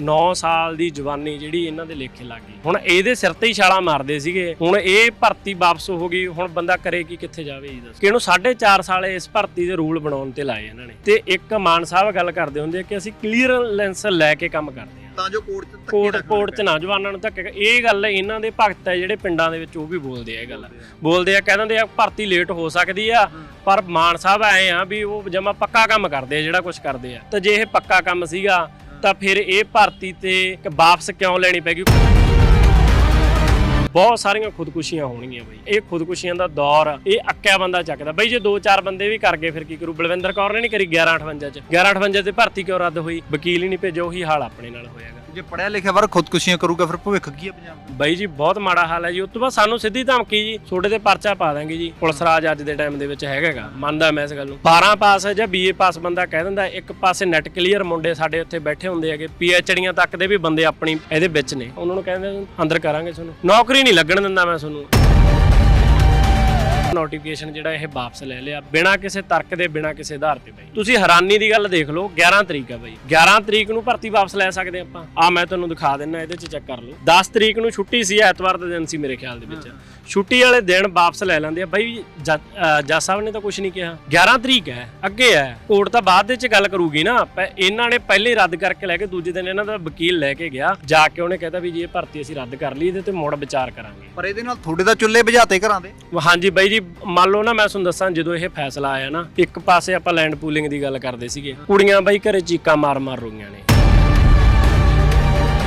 9 ਸਾਲ ਦੀ ਜਵਾਨੀ ਜਿਹੜੀ ਇਹਨਾਂ ਦੇ ਲੇਖੇ ਲੱਗ ਗਈ। ਹੁਣ ਇਹਦੇ ਸਿਰ ਤੇ ਹੀ ਛਾਲਾਂ ਮਾਰਦੇ ਸੀਗੇ। ਹੁਣ ਇਹ ਭਰਤੀ ਵਾਪਸ ਹੋ ਗਈ। ਹੁਣ ਬੰਦਾ ਕਰੇ ਕੀ ਕਿੱਥੇ ਜਾਵੇ ਜੀ ਦੱਸ। ਕਿ ਇਹਨੂੰ 4.5 ਸਾਲ ਇਸ ਭਰਤੀ ਦੇ ਰੂਲ ਬਣਾਉਣ ਤੇ ਲਾਏ ਇਹਨਾਂ ਨੇ। ਤੇ ਇੱਕ ਮਾਨ ਸਾਹਿਬ ਗੱਲ ਕਰਦੇ ਹੁੰਦੇ ਕਿ ਅਸੀਂ ਕਲੀਅਰੈਂਸ ਲੈ ਕੇ ਕੰਮ ਕਰਦੇ ਹਾਂ। ਤਾਂ ਜੋ ਕੋਰਟ ਚ ਕੋਰਟ ਕੋਰਟ ਚ ਨਾ ਜਵਾਨਾਂ ਨੂੰ ਧੱਕੇ ਇਹ ਗੱਲ ਇਹਨਾਂ ਦੇ ਭਗਤ ਹੈ ਜਿਹੜੇ ਪਿੰਡਾਂ ਦੇ ਵਿੱਚ ਉਹ ਵੀ ਬੋਲਦੇ ਆ ਇਹ ਗੱਲ। ਬੋਲਦੇ ਆ ਕਹਿ ਦਿੰਦੇ ਆ ਭਰਤੀ ਲੇਟ ਹੋ ਸਕਦੀ ਆ ਪਰ ਮਾਨ ਸਾਹਿਬ ਆਏ ਆ ਵੀ ਉਹ ਜਮਾ ਪੱਕਾ ਕੰਮ ਕਰਦੇ ਆ ਜਿਹੜਾ ਕੁਝ ਕਰਦੇ ਆ। ਤਾਂ ਜੇ ਇਹ ਪੱਕਾ ਕੰਮ ਸੀਗਾ ਤਾਂ ਫਿਰ ਇਹ ਭਰਤੀ ਤੇ ਵਾਪਸ ਕਿਉਂ ਲੈਣੀ ਪੈ ਗਈ? ਬਹੁਤ ਸਾਰੀਆਂ ਖੁਦਕੁਸ਼ੀਆਂ ਹੋਣਗੀਆਂ ਬਈ। ਇਹ ਖੁਦਕੁਸ਼ੀਆਂ ਦਾ ਦੌਰ ਆ, ਇਹ ਅੱਕਿਆ ਬੰਦਾ ਚੱਕਦਾ। ਬਈ ਜੇ ਦੋ ਚਾਰ ਬੰਦੇ ਵੀ ਕਰ ਗਏ ਫਿਰ ਕੀ ਕਰੂ? ਬਲਵਿੰਦਰ ਕੌਰ ਨੇ ਨਹੀਂ ਕਰੀ 1158 ਚ? 1158 ਤੇ ਭਰਤੀ ਕਿਉਂ ਰੱਦ ਹੋਈ? ਵਕੀਲ ਹੀ ਨਹੀਂ ਭੇਜੋ ਉਹੀ ਹਾਲ ਆਪਣੇ ਨਾਲ ਹੋਇਆਗਾ ਜੇ ਪੜਿਆ ਲਿਖਿਆ ਵਰ ਖੁਦਕੁਸ਼ੀਆਂ ਕਰੂਗਾ, ਫਿਰ ਭਵਿੱਖ ਕੀ ਹੈ ਪੰਜਾਬ ਦਾ? ਬਾਈ ਜੀ, ਬਹੁਤ ਮਾੜਾ ਹਾਲ ਹੈ ਜੀ। ਉਸ ਤੋਂ ਬਾਅਦ ਸਾਨੂੰ ਸਿੱਧੀ ਧਮਕੀ ਜੀ ਛੋਟੇ ਤੇ ਪਰਚਾ ਪਾ ਦਾਂਗੇ ਜੀ। ਪੁਲਿਸ ਰਾਜ ਅੱਜ ਦੇ ਟਾਈਮ ਦੇ ਵਿੱਚ ਹੈਗਾਗਾ ਮੰਨਦਾ ਮੈਂ ਇਸ ਗੱਲ ਨੂੰ। 12 ਪਾਸ ਹੈ ਜਾਂ ਬੀਏ ਪਾਸ ਬੰਦਾ ਕਹਿ ਦਿੰਦਾ, ਇੱਕ ਪਾਸੇ ਨੈਟ ਕਲੀਅਰ ਮੁੰਡੇ ਸਾਡੇ ਉੱਥੇ ਬੈਠੇ ਹੁੰਦੇ ਹੈਗੇ। ਪੀਐਚਡੀਆਂ ਤੱਕ ਦੇ ਵੀ ਬੰਦੇ ਆਪਣੀ ਇਹਦੇ ਵਿੱਚ ਨੇ। ਉਹਨਾਂ ਨੂੰ ਕਹਿੰਦੇ ਅੰਦਰ ਕਰਾਂਗੇ ਤੁਹਾਨੂੰ। ਨੌਕਰੀ ਨਹੀਂ ਲੱਗਣ ਦਿੰਦਾ ਮੈਂ ਤੁਹਾਨੂੰ। ਨੋਟੀਫਿਕੇਸ਼ਨ ਜਿਹੜਾ ਇਹ ਵਾਪਸ ਲੈ ਲਿਆ ਬਿਨਾਂ ਕਿਸੇ ਤਰਕ ਦੇ ਬਿਨਾਂ ਕਿਸੇ ਆਧਾਰ ਤੇ ਬਈ। ਤੁਸੀਂ ਹੈਰਾਨੀ ਦੀ ਗੱਲ ਦੇਖ ਲਓ 11 ਤਰੀਕ ਆ ਬਈ। 11 ਤਰੀਕ ਨੂੰ ਭਰਤੀ ਵਾਪਸ ਲੈ ਸਕਦੇ ਆਪਾਂ। ਆ ਮੈਂ ਤੁਹਾਨੂੰ ਦਿਖਾ ਦਿੰਨਾ ਇਹਦੇ ਚ ਚੈੱਕ ਕਰ ਲਓ। 10 ਤਰੀਕ ਨੂੰ ਛੁੱਟੀ ਸੀ ਐਤਵਾਰ ਦਾ ਦਿਨ ਸੀ ਮੇਰੇ ਖਿਆਲ ਦੇ ਵਿੱਚ। ਛੁੱਟੀ ਵਾਲੇ ਦਿਨ ਵਾਪਸ ਲੈ ਲੈਂਦੇ ਆ। ਬਈ ਜੱਜ ਸਾਹਿਬ ਨੇ ਤਾਂ ਕੁਝ ਨਹੀਂ ਕਿਹਾ। 11 ਤਰੀਕ ਹੈ ਅੱਗੇ ਹੈ। ਕੋਰਟ ਤਾਂ ਬਾਅਦ ਦੇ ਚ ਗੱਲ ਕਰੂਗੀ ਨਾ। ਇਹਨਾਂ ਨੇ ਪਹਿਲੇ ਰੱਦ ਕਰਕੇ ਲੈ ਕੇ ਦੂਜੇ ਦਿਨ ਇਹਨਾਂ ਦਾ ਵਕੀਲ ਲੈ ਕੇ ਗਿਆ। ਜਾ ਕੇ ਉਹਨੇ ਕਹਿੰਦਾ ਵੀ ਜੀ ਇਹ ਭਰਤੀ ਅਸੀਂ ਰੱਦ ਕਰ ਲਈ ਇਹਦੇ ਤੇ ਮੁੜ ਵਿਚਾਰ ਕਰਾਂਗੇ। ਪਰ ਇਹਦੇ ਨਾਲ ਤੁਹਾਡੇ ਦਾ ਚੁੱਲ੍ਹੇ ਬੁਝਾਤੇ ਘਰਾਂ ਦੇ। ਹਾਂਜੀ ਬਾਈ ਜੀ ਮੰਨ ਲਓ ਨਾ, ਮੈਂ ਤੁਹਾਨੂੰ ਦੱਸਾਂ, ਜਦੋਂ ਇਹ ਫੈਸਲਾ ਆਇਆ ਨਾ, ਇੱਕ ਪਾਸੇ ਆਪਾਂ ਲੈਂਡ ਪੂਲਿੰਗ ਦੀ ਗੱਲ ਕਰਦੇ ਸੀਗੇ। ਕੁੜੀਆਂ ਬਾਈ ਘਰੇ ਚੀਕਾਂ ਮਾਰ ਮਾਰ ਰੋਈਆਂ ਨੇ।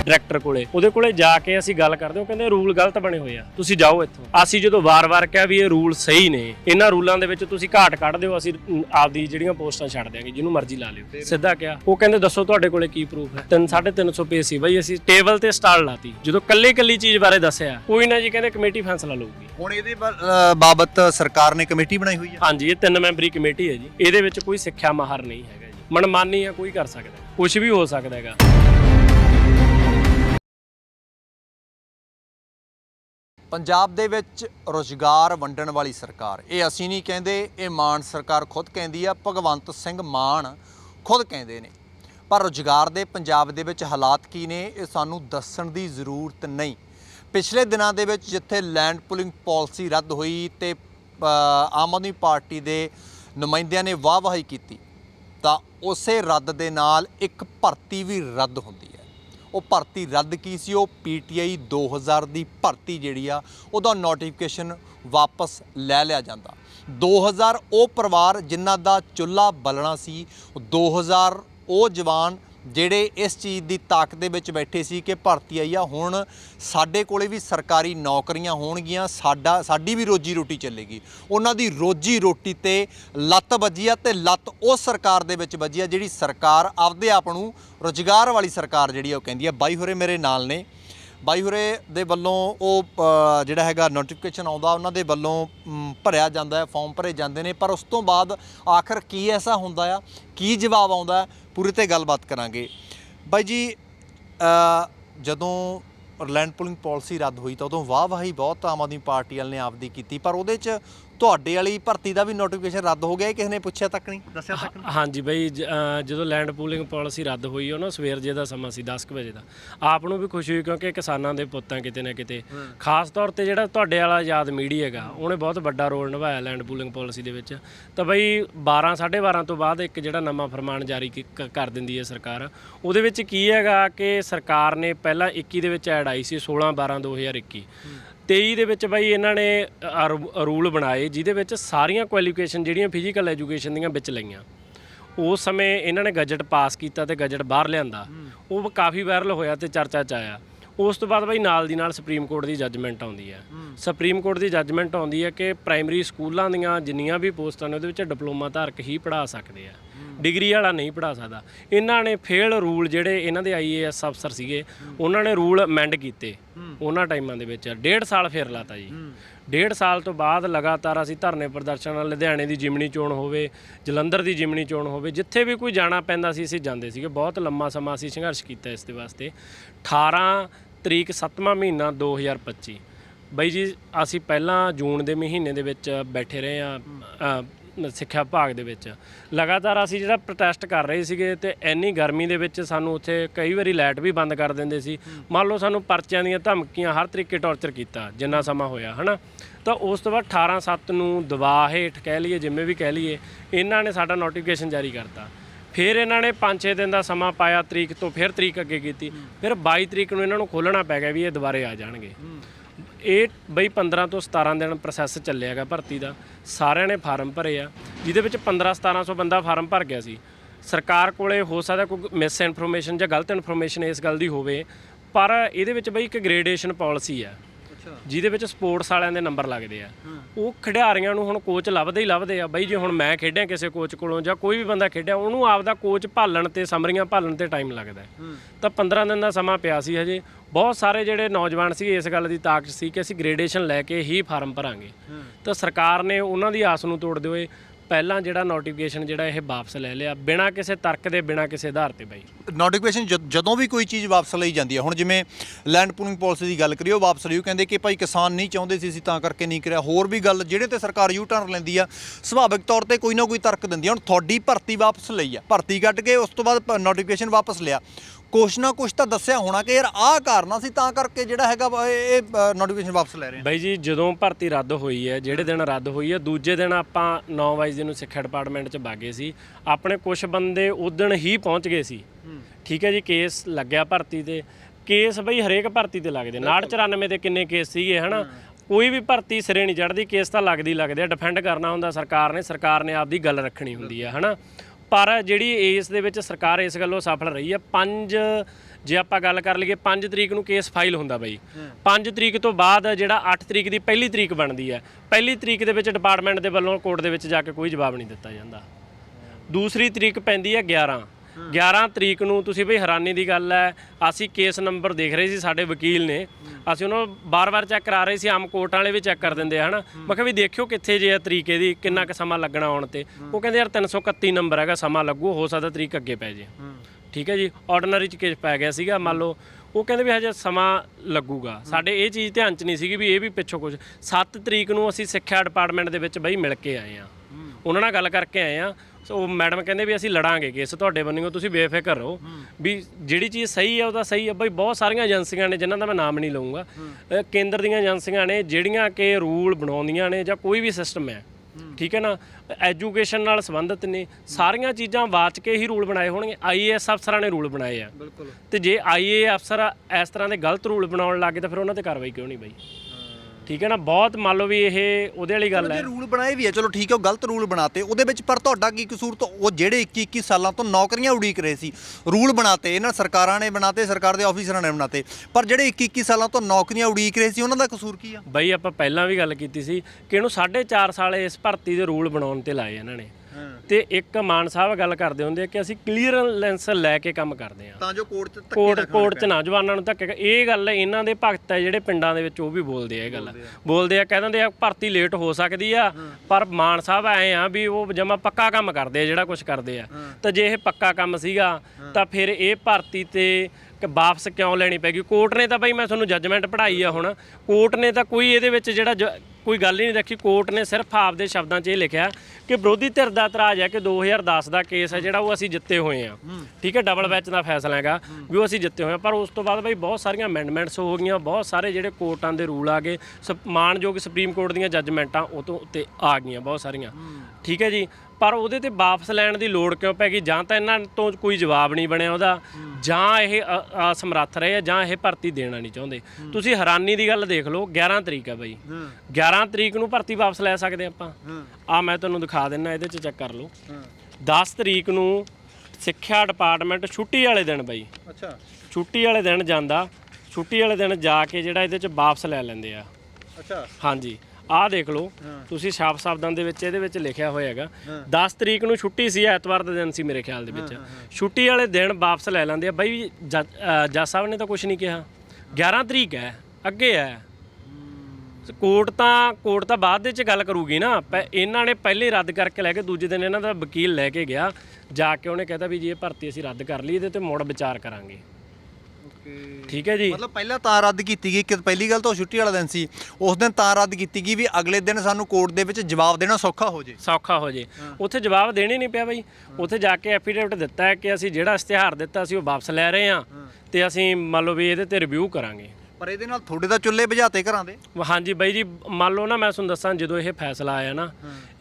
ਡਾਇਰੈਕਟਰ ਕੋਲੇ ਉਹਦੇ ਕੋਲੇ ਜਾ ਕੇ ਅਸੀਂ ਗੱਲ ਕਰਦੇ ਉਹ ਕਹਿੰਦੇ ਰੂਲ ਗਲਤ ਬਣੇ ਹੋਏ ਆ ਤੁਸੀਂ ਜਾਓ ਇੱਥੋਂ। ਅਸੀਂ ਜਦੋਂ ਵਾਰ-ਵਾਰ ਕਿਹਾ ਵੀ ਇਹ ਰੂਲ ਸਹੀ ਨੇ ਇਹਨਾਂ ਰੂਲਾਂ ਦੇ ਵਿੱਚ ਤੁਸੀਂ ਘਾਟ ਕੱਢ ਦਿਓ ਅਸੀਂ ਆਪਦੀ ਜਿਹੜੀਆਂ ਪੋਸਟਾਂ ਛੱਡ ਦਿਆਂਗੇ ਜਿਹਨੂੰ ਮਰਜ਼ੀ ਲਾ ਲਿਓ। ਸਿੱਧਾ ਕਿਹਾ ਉਹ ਕਹਿੰਦੇ ਦੱਸੋ ਤੁਹਾਡੇ ਕੋਲੇ ਕੀ ਪ੍ਰੂਫ ਹੈ? 3 350 ਪੇਜ ਸੀ ਬਾਈ ਅਸੀਂ ਟੇਬਲ ਤੇ ਸਟਾਲ ਲਾਤੀ। ਜਦੋਂ ਕੱਲੀ-ਕੱਲੀ ਚੀਜ਼ ਬਾਰੇ ਦੱਸਿਆ ਕੋਈ ਨਾ ਜੀ ਕਹਿੰਦੇ ਕਮੇਟੀ ਫੈਸਲਾ ਲਊਗੀ। ਹੁਣ ਇਹਦੇ ਬਾਬਤ ਸਰਕਾਰ ਨੇ ਕਮੇਟੀ ਬਣਾਈ ਹੋਈ ਹੈ ਹਾਂਜੀ ਇਹ ਤਿੰਨ ਮੈਂਬਰੀ ਕਮੇਟੀ ਹੈ ਜੀ। ਇਹਦੇ ਵਿੱਚ ਕੋਈ ਸਿੱਖਿਆ ਮਾਹਰ ਨਹੀਂ ਹੈਗਾ ਜੀ। ਮਨਮਾਨੀ ਆ ਕੋਈ ਕਰ ਸਕਦਾ। ਕੁਝ ਵੀ ਹੋ ਸਕਦਾ ਹੈਗਾ। ਪੰਜਾਬ ਦੇ ਵਿੱਚ ਰੋਜ਼ਗਾਰ ਵੰਡਣ ਵਾਲੀ ਸਰਕਾਰ। ਇਹ ਅਸੀਂ ਨਹੀਂ ਕਹਿੰਦੇ, ਇਹ ਮਾਨ ਸਰਕਾਰ ਖੁਦ ਕਹਿੰਦੀ ਆ, ਭਗਵੰਤ ਸਿੰਘ ਮਾਨ ਖੁਦ ਕਹਿੰਦੇ ਨੇ। ਪਰ ਰੋਜ਼ਗਾਰ ਦੇ ਪੰਜਾਬ ਦੇ ਵਿੱਚ ਹਾਲਾਤ ਕੀ ਨੇ, ਇਹ ਸਾਨੂੰ ਦੱਸਣ ਦੀ ਜ਼ਰੂਰਤ ਨਹੀਂ। ਪਿਛਲੇ ਦਿਨਾਂ ਦੇ ਵਿੱਚ ਜਿੱਥੇ ਲੈਂਡ ਪੁਲਿੰਗ ਪਾਲਿਸੀ ਰੱਦ ਹੋਈ ਤੇ ਆਮ ਆਦਮੀ ਪਾਰਟੀ ਦੇ ਨੁਮਾਇੰਦਿਆਂ ਨੇ ਵਾਹਵਾਹੀ ਕੀਤੀ, ਤਾਂ ਉਸੇ ਰੱਦ ਦੇ ਨਾਲ ਇੱਕ ਭਰਤੀ ਵੀ ਰੱਦ ਹੁੰਦੀ ਹੈ। ਉਹ ਭਰਤੀ ਰੱਦ ਕੀ ਸੀ? ਉਹ ਪੀਟੀਆਈ 2000 ਦੀ ਭਰਤੀ ਜਿਹੜੀ ਆ, ਉਹਦਾ ਨੋਟੀਫਿਕੇਸ਼ਨ ਵਾਪਸ ਲੈ ਲਿਆ ਜਾਂਦਾ। 2000 ਉਹ ਪਰਿਵਾਰ ਜਿਨ੍ਹਾਂ ਦਾ ਚੁੱਲ੍ਹਾ ਬਲਣਾ ਸੀ 2000 ਉਹ ਜਵਾਨ ਜਿਹੜੇ ਇਸ ਚੀਜ਼ ਦੀ ਤਾਕਤ ਦੇ ਵਿੱਚ ਬੈਠੇ ਸੀ ਕਿ ਭਰਤੀ ਆਈ ਆ, ਹੁਣ ਸਾਡੇ ਕੋਲੇ ਵੀ ਸਰਕਾਰੀ ਨੌਕਰੀਆਂ ਹੋਣਗੀਆਂ, ਸਾਡਾ, ਸਾਡੀ ਵੀ ਰੋਜੀ ਰੋਟੀ ਚੱਲੇਗੀ। ਉਹਨਾਂ ਦੀ ਰੋਜੀ ਰੋਟੀ ਤੇ ਲੱਤ ਵੱਜੀ ਆ ਤੇ ਲੱਤ ਉਸ ਸਰਕਾਰ ਦੇ ਵਿੱਚ ਵੱਜੀ ਆ, ਜਿਹੜੀ ਸਰਕਾਰ ਆਪਦੇ ਆਪ ਨੂੰ ਰੋਜ਼ਗਾਰ ਵਾਲੀ ਸਰਕਾਰ ਜਿਹੜੀ ਆ ਉਹ ਕਹਿੰਦੀ ਆ। ਬਾਈ ਹੋਰੇ ਮੇਰੇ ਨਾਲ ਨੇ। ਬਾਈ ਹੋਰੇ ਦੇ ਵੱਲੋਂ ਉਹ ਜਿਹੜਾ ਹੈਗਾ ਨੋਟੀਫਿਕੇਸ਼ਨ ਆਉਂਦਾ, ਉਹਨਾਂ ਦੇ ਵੱਲੋਂ ਭਰਿਆ ਜਾਂਦਾ ਹੈ ਫਾਰਮ ਭਰੇ ਜਾਂਦੇ ਨੇ। ਪਰ ਉਸ ਤੋਂ ਬਾਅਦ ਆਖਰ ਕੀ ਐਸਾ ਹੁੰਦਾ ਆ? ਕੀ ਜਵਾਬ ਆਉਂਦਾ ਪੂਰੇ ਤੇ ਗੱਲਬਾਤ ਕਰਾਂਗੇ। ਬਾਈ ਜੀ ਜਦੋਂ ਲੈਂਡ ਪੁਲਿੰਗ ਪਾਲਿਸੀ ਰੱਦ ਹੋਈ ਤਾਂ ਉਦੋਂ ਵਾਹ ਵਾਹੀ ਬਹੁਤ ਆਮ ਆਦਮੀ ਪਾਰਟੀ ਵਾਲੇ ਨੇ ਆਪਦੀ ਕੀਤੀ, ਪਰ ਉਹਦੇ 'ਚ ਤੁਹਾਡੇ ਵਾਲੀ ਭਰਤੀ ਦਾ ਵੀ ਨੋਟੀਫਿਕੇਸ਼ਨ ਰੱਦ ਹੋ ਗਿਆ ਇਹ ਕਿਸੇ ਨੇ ਪੁੱਛਿਆ ਤੱਕ ਨਹੀਂ? ਦੱਸਿਆ ਤੱਕ ਨਹੀਂ? ਹਾਂਜੀ ਬਈ ਜ- ਅਹ ਜਦੋਂ ਲੈਂਡ ਪੂਲਿੰਗ ਪਾਲਿਸੀ ਰੱਦ ਹੋਈ ਉਹ ਨਾ ਸਵੇਰ ਜੇ ਦਾ ਸਮਾਂ ਸੀ 10 ਕੁ ਵਜੇ ਦਾ। ਆਪ ਨੂੰ ਵੀ ਖੁਸ਼ੀ ਹੋਈ ਕਿਉਂਕਿ ਕਿਸਾਨਾਂ ਦੇ ਪੁੱਤਾਂ ਕਿਤੇ ਨਾ ਕਿਤੇ। ਖਾਸ ਤੌਰ ਤੇ ਜਿਹੜਾ ਤੁਹਾਡੇ ਵਾਲਾ ਆਜ਼ਾਦ ਮੀਡੀਆ ਹੈਗਾ ਉਹਨੇ ਬਹੁਤ ਵੱਡਾ ਰੋਲ ਨਿਭਾਇਆ ਲੈਂਡ ਪੂਲਿੰਗ ਪਾਲਿਸੀ ਦੇ ਵਿੱਚ। ਤਾਂ ਬਈ 12 12:30 ਤੋਂ ਬਾਅਦ ਇੱਕ ਜਿਹੜਾ ਨਵਾਂ ਫਰਮਾਨ ਜਾਰੀ ਕੀ- ਕ- ਕਰ ਦਿੰਦੀ ਹੈ ਸਰਕਾਰ। ਉਹਦੇ ਵਿੱਚ ਕੀ ਹੈਗਾ ਕਿ ਸਰਕਾਰ ਨੇ ਪਹਿਲਾਂ 21 ਦੇ ਵਿੱਚ ਐਡ ਆਈ ਸੀ 16 12 2021 23 ਦੇ ਵਿੱਚ ਬਾਈ ਇਹਨਾਂ ਨੇ ਅ, ਰੂ- ਰੂਲ ਬਣਾਏ ਜਿਹਦੇ ਵਿੱਚ ਸਾਰੀਆਂ ਕੁਆਲੀਫਿਕੇਸ਼ਨ ਜਿਹੜੀਆਂ ਫਿਜ਼ੀਕਲ ਐਜੂਕੇਸ਼ਨ ਦੀਆਂ ਵਿੱਚ ਲਈਆਂ। ਉਸ ਸਮੇਂ ਇਹਨਾਂ ਨੇ ਗਜਟ ਪਾਸ ਕੀਤਾ ਤੇ ਗਜਟ ਬਾਹਰ ਲਿਆਂਦਾ। ਉਹ ਕਾਫੀ ਵਾਇਰਲ ਹੋਇਆ ਤੇ ਚਰਚਾ ਚ ਆਇਆ। ਉਸ ਤੋਂ ਬਾਅਦ ਬਾਈ ਨਾਲ ਦੀ ਨਾਲ ਸੁਪਰੀਮ ਕੋਰਟ ਦੀ ਜੱਜਮੈਂਟ ਆਉਂਦੀ ਹੈ। ਸੁਪਰੀਮ ਕੋਰਟ ਦੀ ਜੱਜਮੈਂਟ ਆਉਂਦੀ ਹੈ ਕਿ ਪ੍ਰਾਇਮਰੀ ਸਕੂਲਾਂ ਦੀਆਂ ਜਿੰਨੀਆਂ ਵੀ ਪੋਸਟਾਂ ਨੇ ਉਹਦੇ ਵਿੱਚ ਡਿਪਲੋਮਾ ਧਾਰਕ ਹੀ ਪੜ੍ਹਾ ਸਕਦੇ ਆ। ਡਿਗਰੀ ਵਾਲਾ ਨਹੀਂ ਪੜ੍ਹਾ ਸਕਦਾ। ਇਹਨਾਂ ਨੇ ਫੇਲ ਰੂਲ ਜਿਹੜੇ ਇਹਨਾਂ ਦੇ ਆਈਏਐਸ ਅਫਸਰ ਸੀਗੇ, ਉਹਨਾਂ ਨੇ ਰੂਲ ਅਮੈਂਡ ਕੀਤੇ ਉਹਨਾਂ ਟਾਈਮਾਂ ਦੇ ਵਿੱਚ। ਡੇਢ ਸਾਲ ਫੇਰ ਲਾਤਾ ਜੀ। ਡੇਢ ਸਾਲ ਤੋਂ ਬਾਅਦ ਲਗਾਤਾਰ ਅਸੀਂ ਧਰਨੇ ਪ੍ਰਦਰਸ਼ਨ ਲੁਧਿਆਣੇ ਦੀ ਜਿਮਣੀ ਚੋਣ ਹੋਵੇ, ਜਲੰਧਰ ਦੀ ਜਿਮਣੀ ਚੋਣ ਹੋਵੇ, ਜਿੱਥੇ ਵੀ ਕੋਈ ਜਾਣਾ ਪੈਂਦਾ ਸੀ, ਅਸੀਂ ਜਾਂਦੇ ਸੀਗੇ। ਬਹੁਤ ਲੰਮਾ ਸਮਾਂ ਅਸੀਂ ਸੰਘਰਸ਼ ਕੀਤਾ ਇਸ ਦੇ ਵਾਸਤੇ। 18 ਤਰੀਕ 7ਵਾਂ ਮਹੀਨਾ 2025 ਬਈ ਜੀ, ਅਸੀਂ ਪਹਿਲਾਂ ਜੂਨ ਦੇ ਮਹੀਨੇ ਦੇ ਵਿੱਚ ਬੈਠੇ ਰਹੇ ਆ ਸਿੱਖਿਆ ਵਿਭਾਗ ਦੇ ਵਿੱਚ। ਲਗਾਤਾਰ ਅਸੀਂ ਜਿਹੜਾ ਪ੍ਰੋਟੈਸਟ ਕਰ ਰਹੇ ਸੀਗੇ ਤੇ ਇੰਨੀ ਗਰਮੀ ਦੇ ਵਿੱਚ ਸਾਨੂੰ ਉੱਥੇ ਕਈ ਵਾਰੀ ਲਾਈਟ ਵੀ ਬੰਦ ਕਰ ਦਿੰਦੇ ਸੀ। ਮੰਨ ਲਓ ਸਾਨੂੰ ਪਰਚਿਆਂ ਦੀਆਂ ਧਮਕੀਆਂ ਹਰ ਤਰੀਕੇ ਟੌਰਚਰ ਕੀਤਾ, ਜਿੰਨਾ ਸਮਾਂ ਹੋਇਆ, ਹਨਾ? ਤਾਂ ਉਸ ਤੋਂ ਬਾਅਦ 18 7 ਨੂੰ ਦਬਾਅ ਹੇਠ ਕਹਿ ਲਈਏ ਜਿਵੇਂ ਵੀ ਕਹਿ ਲਈਏ, ਇਹਨਾਂ ਨੇ ਸਾਡਾ ਨੋਟੀਫਿਕੇਸ਼ਨ ਜਾਰੀ ਕਰਤਾ। ਫਿਰ ਇਹਨਾਂ ਨੇ 5-6 ਦਿਨ ਦਾ ਸਮਾਂ ਪਾਇਆ ਤਰੀਕ ਤੋਂ, ਫਿਰ ਤਰੀਕ ਅੱਗੇ ਕੀਤੀ। ਫਿਰ 22 ਤਰੀਕ ਨੂੰ ਇਹਨਾਂ ਨੂੰ ਖੋਲਣਾ ਪੈ ਗਿਆ ਵੀ ਇਹ ਦੁਬਾਰੇ ਆ ਜਾਣਗੇ। ਇਹ ਬਈ 15 ਤੋਂ 17 ਦਿਨ ਪ੍ਰੋਸੈਸ ਚੱਲਿਆਗਾ ਭਰਤੀ ਦਾ। ਸਾਰਿਆਂ ਨੇ ਫਾਰਮ ਭਰੇ ਆ, ਜਿਹਦੇ ਵਿੱਚ 15 1700 ਬੰਦਾ ਫਾਰਮ ਭਰ ਗਿਆ ਸੀ। ਸਰਕਾਰ ਕੋਲੇ ਹੋ ਸਕਦਾ ਕੋਈ ਮਿਸ ਇਨਫੋਰਮੇਸ਼ਨ ਜਾਂ ਗਲਤ ਇਨਫੋਰਮੇਸ਼ਨ ਇਸ ਗੱਲ ਦੀ ਹੋਵੇ, ਪਰ ਇਹਦੇ ਵਿੱਚ ਬਈ ਇੱਕ ਗ੍ਰੇਡੇਸ਼ਨ ਪਾਲਿਸੀ ਆ। ਅੱਛਾ ਜਿਹਦੇ ਵਿੱਚ ਸਪੋਰਟਸ ਵਾਲਿਆਂ ਦੇ ਨੰਬਰ ਲੱਗਦੇ ਆ। ਉਹ ਖਿਡਾਰੀਆਂ ਨੂੰ ਹੁਣ ਕੋਚ ਲੱਭਦੇ ਹੀ ਲੱਭਦੇ ਆ। ਬਈ ਜੇ ਹੁਣ ਮੈਂ ਖੇਡਿਆ ਕਿਸੇ ਕੋਚ ਕੋਲੋਂ ਜਾਂ ਕੋਈ ਵੀ ਬੰਦਾ ਖੇਡਿਆ ਉਹਨੂੰ ਆਪਦਾ ਕੋਚ ਭਾਲਣ ਤੇ ਸਮਰੀਆਂ ਭਾਲਣ ਤੇ ਟਾਈਮ ਲੱਗਦਾ। ਤਾਂ 15 ਦਿਨ ਦਾ ਸਮਾਂ ਪਿਆ ਸੀ ਹਜੇ। ਬਹੁਤ ਸਾਰੇ ਜਿਹੜੇ ਨੌਜਵਾਨ ਸੀ ਇਸ ਗੱਲ ਦੀ ਤਾਕਤ ਸੀ ਕਿ ਅਸੀਂ ਗ੍ਰੇਡੇਸ਼ਨ ਲੈ ਕੇ ਹੀ ਫਾਰਮ ਭਰਾਂਗੇ। ਤਾਂ ਸਰਕਾਰ ਨੇ ਉਹਨਾਂ ਦੀ ਆਸ ਨੂੰ ਤੋੜਦੇ ਹੋਏ ਪਹਿਲਾਂ ਜਿਹੜਾ ਨੋਟੀਫਿਕੇਸ਼ਨ ਜਿਹੜਾ ਇਹ ਵਾਪਸ ਲੈ ਲਿਆ, ਬਿਨਾਂ ਕਿਸੇ ਤਰਕ ਦੇ, ਬਿਨਾਂ ਕਿਸੇ ਆਧਾਰ ਤੇ ਬਈ। ਨੋਟੀਫਿਕੇਸ਼ਨ ਜਦੋਂ ਵੀ ਕੋਈ ਚੀਜ਼ ਵਾਪਸ ਲਈ ਜਾਂਦੀ ਹੈ, ਹੁਣ ਜਿਵੇਂ ਲੈਂਡ ਪੂਲਿੰਗ ਪਾਲਿਸੀ ਦੀ ਗੱਲ ਕਰੀਏ, ਉਹ ਵਾਪਸ ਲਈ, ਉਹ ਕਹਿੰਦੇ ਕਿ ਭਾਈ ਕਿਸਾਨ ਨਹੀਂ ਚਾਹੁੰਦੇ ਸੀ, ਅਸੀਂ ਤਾਂ ਕਰਕੇ ਨਹੀਂ ਕਰਿਆ। ਹੋਰ ਵੀ ਗੱਲ, ਜਿਹੜੇ ਤੇ ਸਰਕਾਰ ਯੂ ਟਰਨ ਲੈਂਦੀ ਆ, ਸੁਭਾਵਿਕ ਤੌਰ ਤੇ ਕੋਈ ਨਾ ਕੋਈ ਤਰਕ ਦਿੰਦੀ ਆ। ਹੁਣ ਤੁਹਾਡੀ ਭਰਤੀ ਵਾਪਸ ਲਈ ਆ, ਭਰਤੀ ਕੱਢ ਕੇ ਉਸ ਤੋਂ ਬਾਅਦ ਨੋਟੀਫਿਕੇਸ਼ਨ ਵਾਪਸ ਲਿਆ। ਕੁਛ ਨਾ ਕੁਛ ਤਾਂ ਦੱਸਿਆ ਹੋਣਾ ਕਿ ਯਾਰ ਆਹ ਕਾਰਨ ਸੀ ਤਾਂ ਕਰਕੇ ਜਿਹੜਾ ਹੈਗਾ ਵਾ ਇਹ ਨੋਟੀਫਿਕੇਸ਼ਨ ਵਾਪਸ ਲੈ ਰਹੇ ਆ ਬਾਈ ਜੀ ਜਦੋਂ ਭਰਤੀ ਰੱਦ ਹੋਈ ਹੈ ਜਿਹੜੇ ਦਿਨ ਰੱਦ ਹੋਈ ਹੈ ਦੂਜੇ ਦਿਨ ਆਪਾਂ 9 ਵਜੇ ਨੂੰ ਸਿੱਖਿਆ ਡਿਪਾਰਟਮੈਂਟ 'ਚ ਬਾਗੇ ਸੀ ਆਪਣੇ ਕੁਝ ਬੰਦੇ ਉਦਣ ਹੀ ਪਹੁੰਚ ਗਏ ਸੀ। ਠੀਕ ਹੈ ਜੀ ਕੇਸ ਲੱਗਿਆ ਭਰਤੀ ਤੇ। ਕੇਸ ਬਈ ਹਰੇਕ ਭਰਤੀ ਤੇ ਲੱਗਦੇ 994 ਦੇ ਕਿੰਨੇ ਕੇਸ ਸੀਗੇ ਹਨਾ? ਕੋਈ ਵੀ ਭਰਤੀ ਸਿਰੇ ਨਹੀਂ ਚੜਦੀ ਕੇਸ ਤਾਂ ਲੱਗਦੀ ਲੱਗਦੇ ਆ ਡਿਫੈਂਡ ਕਰਨਾ ਹੁੰਦਾ ਸਰਕਾਰ ਨੇ ਸਰਕਾਰ ਨੇ ਆਪਦੀ ਗੱਲ ਰੱਖਣੀ ਹੁੰਦੀ ਆ ਹਨਾ? ਪਰ ਜਿਹੜੀ ਇਸ ਦੇ ਵਿੱਚ ਸਰਕਾਰ ਇਸ ਗੱਲੋਂ ਸਫਲ ਰਹੀ ਹੈ ਪੰਜ ਜੇ ਆਪਾਂ ਗੱਲ ਕਰ ਲਈਏ 5 ਤਰੀਕ ਨੂੰ ਕੇਸ ਫਾਈਲ ਹੁੰਦਾ ਬਈ। 5 ਤਰੀਕ ਤੋਂ ਬਾਅਦ ਜਿਹੜਾ 8 ਤਰੀਕ ਦੀ ਪਹਿਲੀ ਤਰੀਕ ਬਣਦੀ ਹੈ ਪਹਿਲੀ ਤਰੀਕ ਦੇ ਵਿੱਚ ਡਿਪਾਰਟਮੈਂਟ ਦੇ ਵੱਲੋਂ ਕੋਰਟ ਦੇ ਵਿੱਚ ਜਾ ਕੇ ਕੋਈ ਜਵਾਬ ਨਹੀਂ ਦਿੱਤਾ ਜਾਂਦਾ। ਦੂਸਰੀ ਤਰੀਕ ਪੈਂਦੀ ਹੈ 11 11 ਤਰੀਕ ਨੂੰ ਤੁਸੀਂ ਬਈ ਹੈਰਾਨੀ ਦੀ ਗੱਲ ਹੈ ਅਸੀਂ ਕੇਸ ਨੰਬਰ ਦੇਖ ਰਹੇ ਸੀ ਸਾਡੇ ਵਕੀਲ ਨੇ। ਅਸੀਂ ਉਹਨੂੰ ਬਾਰ-ਬਾਰ ਚੈੱਕ ਕਰਾ ਰਹੇ ਸੀ ਆਮ ਕੋਰਟ ਵਾਲੇ ਵੀ ਚੈੱਕ ਕਰ ਦਿੰਦੇ ਆ ਹਨਾ? ਮੈਂ ਕਿਹਾ ਵੀ ਦੇਖਿਓ ਕਿੱਥੇ ਜੇ ਆ ਤਰੀਕ ਇਹਦੀ ਕਿੰਨਾ ਕੁ ਸਮਾਂ ਲੱਗਣਾ ਆਉਣ ਤੇ। ਉਹ ਕਹਿੰਦੇ ਯਾਰ 331 ਨੰਬਰ ਹੈਗਾ ਸਮਾਂ ਲੱਗੂ ਹੋ ਸਕਦਾ ਤਰੀਕ ਅੱਗੇ ਪੈ ਜੇ। ਠੀਕ ਹੈ ਜੀ ਆਰਡੀਨਰੀ ਚ ਕੇਸ ਪੈ ਗਿਆ ਸੀਗਾ ਮੰਨ ਲਓ। ਉਹ ਕਹਿੰਦੇ ਵੀ ਹਜੇ ਸਮਾਂ ਲੱਗੂਗਾ। ਸਾਡੇ ਇਹ ਚੀਜ਼ ਧਿਆਨ ਚ ਨਹੀਂ ਸੀਗੀ ਵੀ ਇਹ ਵੀ ਪਿੱਛੋਂ ਕੁਝ 7 ਤਰੀਕ ਨੂੰ ਅਸੀਂ ਸਿੱਖਿਆ ਡਿਪਾਰਟਮੈਂਟ ਦੇ ਵਿੱਚ ਬਈ ਮਿਲ ਕੇ ਆਏ ਆ ਉਹਨਾਂ ਨਾਲ ਗੱਲ ਕਰਕੇ ਆਏ ਆ ਸੋ ਉਹ ਮੈਡਮ ਕਹਿੰਦੇ ਵੀ ਅਸੀਂ ਲੜਾਂਗੇ ਕੇਸ ਤੁਹਾਡੇ ਬੰਨਿਓ ਤੁਸੀਂ ਬੇਫਿਕਰ ਰਹੋ। ਵੀ ਜਿਹੜੀ ਚੀਜ਼ ਸਹੀ ਹੈ ਉਹਦਾ ਸਹੀ ਹੈ ਬਈ ਬਹੁਤ ਸਾਰੀਆਂ ਏਜੰਸੀਆਂ ਨੇ ਜਿਨ੍ਹਾਂ ਦਾ ਮੈਂ ਨਾਮ ਨਹੀਂ ਲਵਾਂਗਾ ਅ, ਕੇਂਦਰ ਦੀਆਂ ਏਜੰਸੀਆਂ ਨੇ ਜਿਹੜੀਆਂ ਕਿ ਰੂਲ ਬਣਾਉਂਦੀਆਂ ਨੇ ਜਾਂ ਕੋਈ ਵੀ ਸਿਸਟਮ ਹੈ। ਠੀਕ ਹੈ ਨਾ? ਐਜੂਕੇਸ਼ਨ ਨਾਲ ਸੰਬੰਧਿਤ ਨੇ। ਸਾਰੀਆਂ ਚੀਜ਼ਾਂ ਵਾਚ ਕੇ ਹੀ ਰੂਲ ਬਣਾਏ ਹੋਣਗੇ। ਆਈਏਐਸ ਅਫਸਰਾਂ ਨੇ ਰੂਲ ਬਣਾਏ ਆ। ਬਿਲਕੁਲ। ਤੇ ਜੇ ਆਈਏ ਅਫਸਰ ਇਸ ਤਰ੍ਹਾਂ ਦੇ ਗਲਤ ਰੂਲ ਬਣਾਉਣ ਲੱਗੇ ਤਾਂ ਫਿਰ ਉਹਨਾਂ ਤੇ ਕਾਰਵਾਈ ਕਿਉਂ ਨਹੀਂ ਬਈ? ਠੀਕ ਹੈ ਨਾ ਬਹੁਤ ਮੰਨ ਲਓ ਵੀ ਇਹ ਉਹਦੇ ਵਾਲੀ ਗੱਲ ਹੈ ਜੇ ਰੂਲ ਬਣਾਏ ਵੀ ਆ ਚਲੋ ਠੀਕ ਹੈ ਉਹ ਗਲਤ ਰੂਲ ਬਣਾਤੇ। ਉਹਦੇ ਵਿੱਚ ਪਰ ਤੁਹਾਡਾ ਕੀ ਕਸੂਰ ਤੋਂ ਉਹ ਜਿਹੜੇ 21 21 ਸਾਲਾਂ ਤੋਂ ਨੌਕਰੀਆਂ ਉਡੀਕ ਰਹੇ ਸੀ ਰੂਲ ਬਣਾਤੇ ਇਹਨਾਂ ਸਰਕਾਰਾਂ ਨੇ ਬਣਾਤੇ ਸਰਕਾਰ ਦੇ ਆਫੀਸਰਾਂ ਨੇ ਬਣਾਤੇ। ਪਰ ਜਿਹੜੇ 21 21 ਸਾਲਾਂ ਤੋਂ ਨੌਕਰੀਆਂ ਉਡੀਕ ਰਹੇ ਸੀ ਉਹਨਾਂ ਦਾ ਕਸੂਰ ਕੀ ਆ? ਬਈ ਆਪਾਂ ਪਹਿਲਾਂ ਵੀ ਗੱਲ ਕੀਤੀ ਸੀ ਕਿ ਇਹਨੂੰ 4.5 ਸਾਲ ਇਸ ਭਰਤੀ ਦੇ ਰੂਲ ਬਣਾਉਣ ਤੇ ਲਾਏ ਇਹਨਾਂ ਨੇ। ਤੇ ਇੱਕ ਮਾਨ ਸਾਹਿਬ ਗੱਲ ਕਰਦੇ ਹੁੰਦੇ ਆ ਕਿ ਅਸੀਂ ਕਲੀਅਰੈਂਸ ਲੈ ਕੇ ਕੰਮ ਕਰਦੇ ਆ ਤਾਂ ਜੋ ਕੋਰਟ 'ਚ ਧੱਕੇ ਕੋਰਟ ਕੋਰਟ ਚ ਨਾ ਜਵਾਨਾਂ ਨੂੰ ਧੱਕੇ ਇਹ ਗੱਲ ਇਹਨਾਂ ਦੇ ਭਗਤ ਹੈ ਜਿਹੜੇ ਪਿੰਡਾਂ ਦੇ ਵਿੱਚ ਉਹ ਵੀ ਬੋਲਦੇ ਆ ਇਹ ਗੱਲ। ਬੋਲਦੇ ਆ। ਕਹਿ ਦਿੰਦੇ ਆ ਭਰਤੀ ਲੇਟ ਹੋ ਸਕਦੀ ਆ ਪਰ ਮਾਨ ਸਾਹਿਬ ਐ ਆ ਵੀ ਉਹ ਜਮਾ ਪੱਕਾ ਕੰਮ ਕਰਦੇ ਆ ਜਿਹੜਾ ਕੁਝ ਕਰਦੇ ਆ। ਤਾਂ ਜੇ ਇਹ ਪੱਕਾ ਕੰਮ ਸੀਗਾ ਤਾਂ ਫਿਰ ਇਹ ਭਰਤੀ ਤੇ ਕਿ ਵਾਪਸ ਕਿਉਂ ਲੈਣੀ ਪੈਗੀ ਕੋਰਟ ਨੇ ਤਾਂ ਬਈ ਮੈਂ ਤੁਹਾਨੂੰ ਜੱਜਮੈਂਟ ਪੜ੍ਹਾਈ ਆ ਹੁਣ। ਕੋਰਟ ਨੇ ਤਾਂ ਕੋਈ ਇਹਦੇ ਵਿੱਚ ਜਿਹੜਾ ਕੋਈ ਗੱਲ ਹੀ ਨਹੀਂ ਰੱਖੀ ਕੋਰਟ ਨੇ ਸਿਰਫ ਆਪਦੇ ਸ਼ਬਦਾਂ 'ਚ ਇਹ ਲਿਖਿਆ ਕਿ ਵਿਰੋਧੀ ਧਿਰ ਦਾ ਇਤਰਾਜ਼ ਹੈ ਕਿ 2010 ਦਾ ਕੇਸ ਹੈ ਜਿਹੜਾ ਉਹ ਅਸੀਂ ਜਿੱਤੇ ਹੋਏ ਆ ਠੀਕ ਹੈ ਡਬਲ ਬੈਚ ਦਾ ਫੈਸਲਾ ਹੈਗਾ ਵੀ ਉਹ ਅਸੀਂ ਜਿੱਤੇ ਹੋਏ ਆ ਪਰ ਉਸ ਤੋਂ ਬਾਅਦ ਬਈ ਬਹੁਤ ਸਾਰੀਆਂ ਅਮੈਂਡਮੈਂਟਸ ਹੋ ਗਈਆਂ ਬਹੁਤ ਸਾਰੇ ਜਿਹੜੇ ਕੋਰਟਾਂ ਦੇ ਰੂਲ ਆ ਗਏ। ਮਾਣਯੋਗ ਸੁਪਰੀਮ ਕੋਰਟ ਦੀਆਂ ਜੱਜਮੈਂਟਾਂ ਉਹ ਤੋਂ ਉੱਤੇ ਆ ਗਈਆਂ ਬਹੁਤ ਸਾਰੀਆਂ। ਠੀਕ ਹੈ ਜੀ ਪਰ ਉਹਦੇ ਤੇ ਵਾਪਸ ਲੈਣ ਦੀ ਲੋੜ ਕਿਉਂ ਪੈ ਗਈ? ਜਾਂ ਤਾਂ ਇਹਨਾਂ ਤੋਂ ਕੋਈ ਜਵਾਬ ਨਹੀਂ ਬਣਿਆ ਉਹਦਾ ਜਾਂ ਇਹ ਅਸਮਰੱਥ ਰਹੇ ਆ ਜਾਂ ਇਹ ਭਰਤੀ ਦੇਣਾ ਨਹੀਂ ਚਾਹੁੰਦੇ। ਤੁਸੀਂ ਹੈਰਾਨੀ ਦੀ ਗੱਲ ਦੇਖ ਲਓ 11 ਤਰੀਕ ਹੈ ਬਈ। 11 ਤਰੀਕ ਨੂੰ ਭਰਤੀ ਵਾਪਸ ਲੈ ਸਕਦੇ ਆਪਾਂ। ਆ ਮੈਂ ਤੁਹਾਨੂੰ ਦਿਖਾ ਦਿੰਨਾ ਇਹਦੇ 'ਚ ਚੈੱਕ ਕਰ ਲਓ। 10 ਤਰੀਕ ਨੂੰ ਸਿੱਖਿਆ ਡਿਪਾਰਟਮੈਂਟ ਛੁੱਟੀ ਵਾਲੇ ਦਿਨ ਬਈ। ਅੱਛਾ। ਛੁੱਟੀ ਵਾਲੇ ਦਿਨ ਜਾਂਦਾ ਛੁੱਟੀ ਵਾਲੇ ਦਿਨ ਜਾ ਕੇ ਜਿਹੜਾ ਇਹਦੇ 'ਚ ਵਾਪਸ ਲੈ ਲੈਂਦੇ ਆ। ਅੱਛਾ। ਹਾਂਜੀ। ਆਹ ਦੇਖ ਲਓ ਤੁਸੀਂ ਛਾਪ ਸ਼ਬਦਾਂ ਦੇ ਵਿੱਚ ਇਹਦੇ ਵਿੱਚ ਲਿਖਿਆ ਹੋਇਆ ਹੈਗਾ। 10 ਤਰੀਕ ਨੂੰ ਛੁੱਟੀ ਸੀ ਐਤਵਾਰ ਦਾ ਦਿਨ ਸੀ ਮੇਰੇ ਖਿਆਲ ਦੇ ਵਿੱਚ। ਛੁੱਟੀ ਵਾਲੇ ਦਿਨ ਵਾਪਸ ਲੈ ਲੈਂਦੇ ਆ। ਬਾਈ ਜੱਜ ਸਾਹਿਬ ਨੇ ਤਾਂ ਕੁਝ ਨਹੀਂ ਕਿਹਾ। 11 ਤਰੀਕ ਹੈ ਅੱਗੇ ਹੈ। ਕੋਰਟ ਤਾਂ ਕੋਰਟ ਤਾਂ ਬਾਅਦ ਦੇ ਵਿੱਚ ਗੱਲ ਕਰੂਗੀ ਨਾ। ਇਹਨਾਂ ਨੇ ਪਹਿਲੇ ਰੱਦ ਕਰਕੇ ਲੈ ਕੇ ਦੂਜੇ ਦਿਨ ਇਹਨਾਂ ਦਾ ਵਕੀਲ ਲੈ ਕੇ ਗਿਆ। ਜਾ ਕੇ ਉਹਨੇ ਕਹਿਤਾ ਵੀ ਜੀ ਇਹ ਭਰਤੀ ਅਸੀਂ ਰੱਦ ਕਰ ਲਈ ਇਹਦੇ ਤੇ ਮੁੜ ਵਿਚਾਰ ਕਰਾਂਗੇ। ਠੀਕ ਹੈ ਜੀ। ਮਤਲਬ ਪਹਿਲਾਂ ਤਾਂ ਰੱਦ ਕੀਤੀ ਗਈ ਕਿ ਪਹਿਲੀ ਗੱਲ ਤਾਂ ਉਹ ਛੁੱਟੀ ਵਾਲਾ ਦਿਨ ਸੀ। ਉਸ ਦਿਨ ਤਾਂ ਰੱਦ ਕੀਤੀ ਗਈ ਵੀ ਅਗਲੇ ਦਿਨ ਸਾਨੂੰ ਕੋਰਟ ਦੇ ਵਿੱਚ ਜਵਾਬ ਦੇਣਾ ਸੌਖਾ ਹੋ ਜੇ। ਸੌਖਾ ਹੋ ਜੇ। ਉੱਥੇ ਜਵਾਬ ਦੇਣੇ ਨਹੀਂ ਪਿਆ ਬਈ। ਉੱਥੇ ਜਾ ਕੇ ਐਫੀਡੇਵਿਟ ਦਿੱਤਾ ਹੈ ਕਿ ਅਸੀਂ ਜਿਹੜਾ ਇਸ਼ਤਿਹਾਰ ਦਿੱਤਾ ਸੀ ਉਹ ਵਾਪਸ ਲੈ ਰਹੇ ਹਾਂ ਤੇ ਅਸੀਂ ਮੰਨ ਲਓ ਵੀ ਇਹਦੇ ਤੇ ਰਿਵਿਊ ਕਰਾਂਗੇ। ਪਰ ਇਹਦੇ ਨਾਲ ਤੁਹਾਡੇ ਤਾਂ ਚੁੱਲ੍ਹੇ ਬੁਝਾਤੇ ਘਰਾਂ ਦੇ। ਹਾਂਜੀ ਬਾਈ ਜੀ ਮੰਨ ਲਓ ਨਾ ਮੈਂ ਤੁਹਾਨੂੰ ਦੱਸਾਂ ਜਦੋਂ ਇਹ ਫੈਸਲਾ ਆਇਆ ਨਾ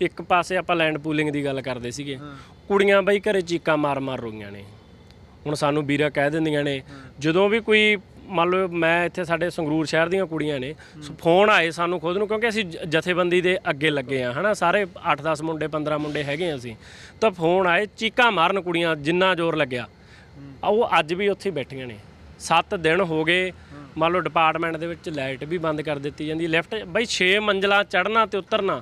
ਇੱਕ ਪਾਸੇ ਆਪਾਂ ਲੈਂਡ ਪੂਲਿੰਗ ਦੀ ਗੱਲ ਕਰਦੇ ਸੀਗੇ। ਕੁੜੀਆਂ ਬਾਈ ਘਰੇ ਚੀਕਾਂ ਮਾਰ-ਮਾਰ ਰੋਈਆਂ ਨੇ। ਹੁਣ ਸਾਨੂੰ ਵੀਰਾ ਕਹਿ ਦਿੰਦੀਆਂ ਨੇ ਜਦੋਂ ਵੀ ਕੋਈ ਮੰਨ ਲਓ ਮੈਂ ਇੱਥੇ ਸਾਡੇ ਸੰਗਰੂਰ ਸ਼ਹਿਰ ਦੀਆਂ ਕੁੜੀਆਂ ਨੇ ਫੋਨ ਆਏ ਸਾਨੂੰ ਖੁਦ ਨੂੰ ਕਿਉਂਕਿ ਅਸੀਂ ਜਥੇਬੰਦੀ ਦੇ ਅੱਗੇ ਲੱਗੇ ਆ ਹਨਾ? ਸਾਰੇ 8-10 ਮੁੰਡੇ 15 ਮੁੰਡੇ ਹੈਗੇ ਆ ਅਸੀਂ। ਤਾਂ ਫੋਨ ਆਏ ਚੀਕਾਂ ਮਾਰਨ ਕੁੜੀਆਂ ਜਿੰਨਾ ਜ਼ੋਰ ਲੱਗਿਆ। ਉਹ ਅੱਜ ਵੀ ਉੱਥੇ ਬੈਠੀਆਂ ਨੇ। 7 ਦਿਨ ਹੋ ਗਏ ਮੰਨ ਲਓ ਡਿਪਾਰਟਮੈਂਟ ਦੇ ਵਿੱਚ ਲਾਈਟ ਵੀ ਬੰਦ ਕਰ ਦਿੱਤੀ ਜਾਂਦੀ ਲਿਫਟ ਬਈ 6 ਮੰਜ਼ਲਾਂ ਚੜ੍ਹਨਾ ਤੇ ਉਤਰਨਾ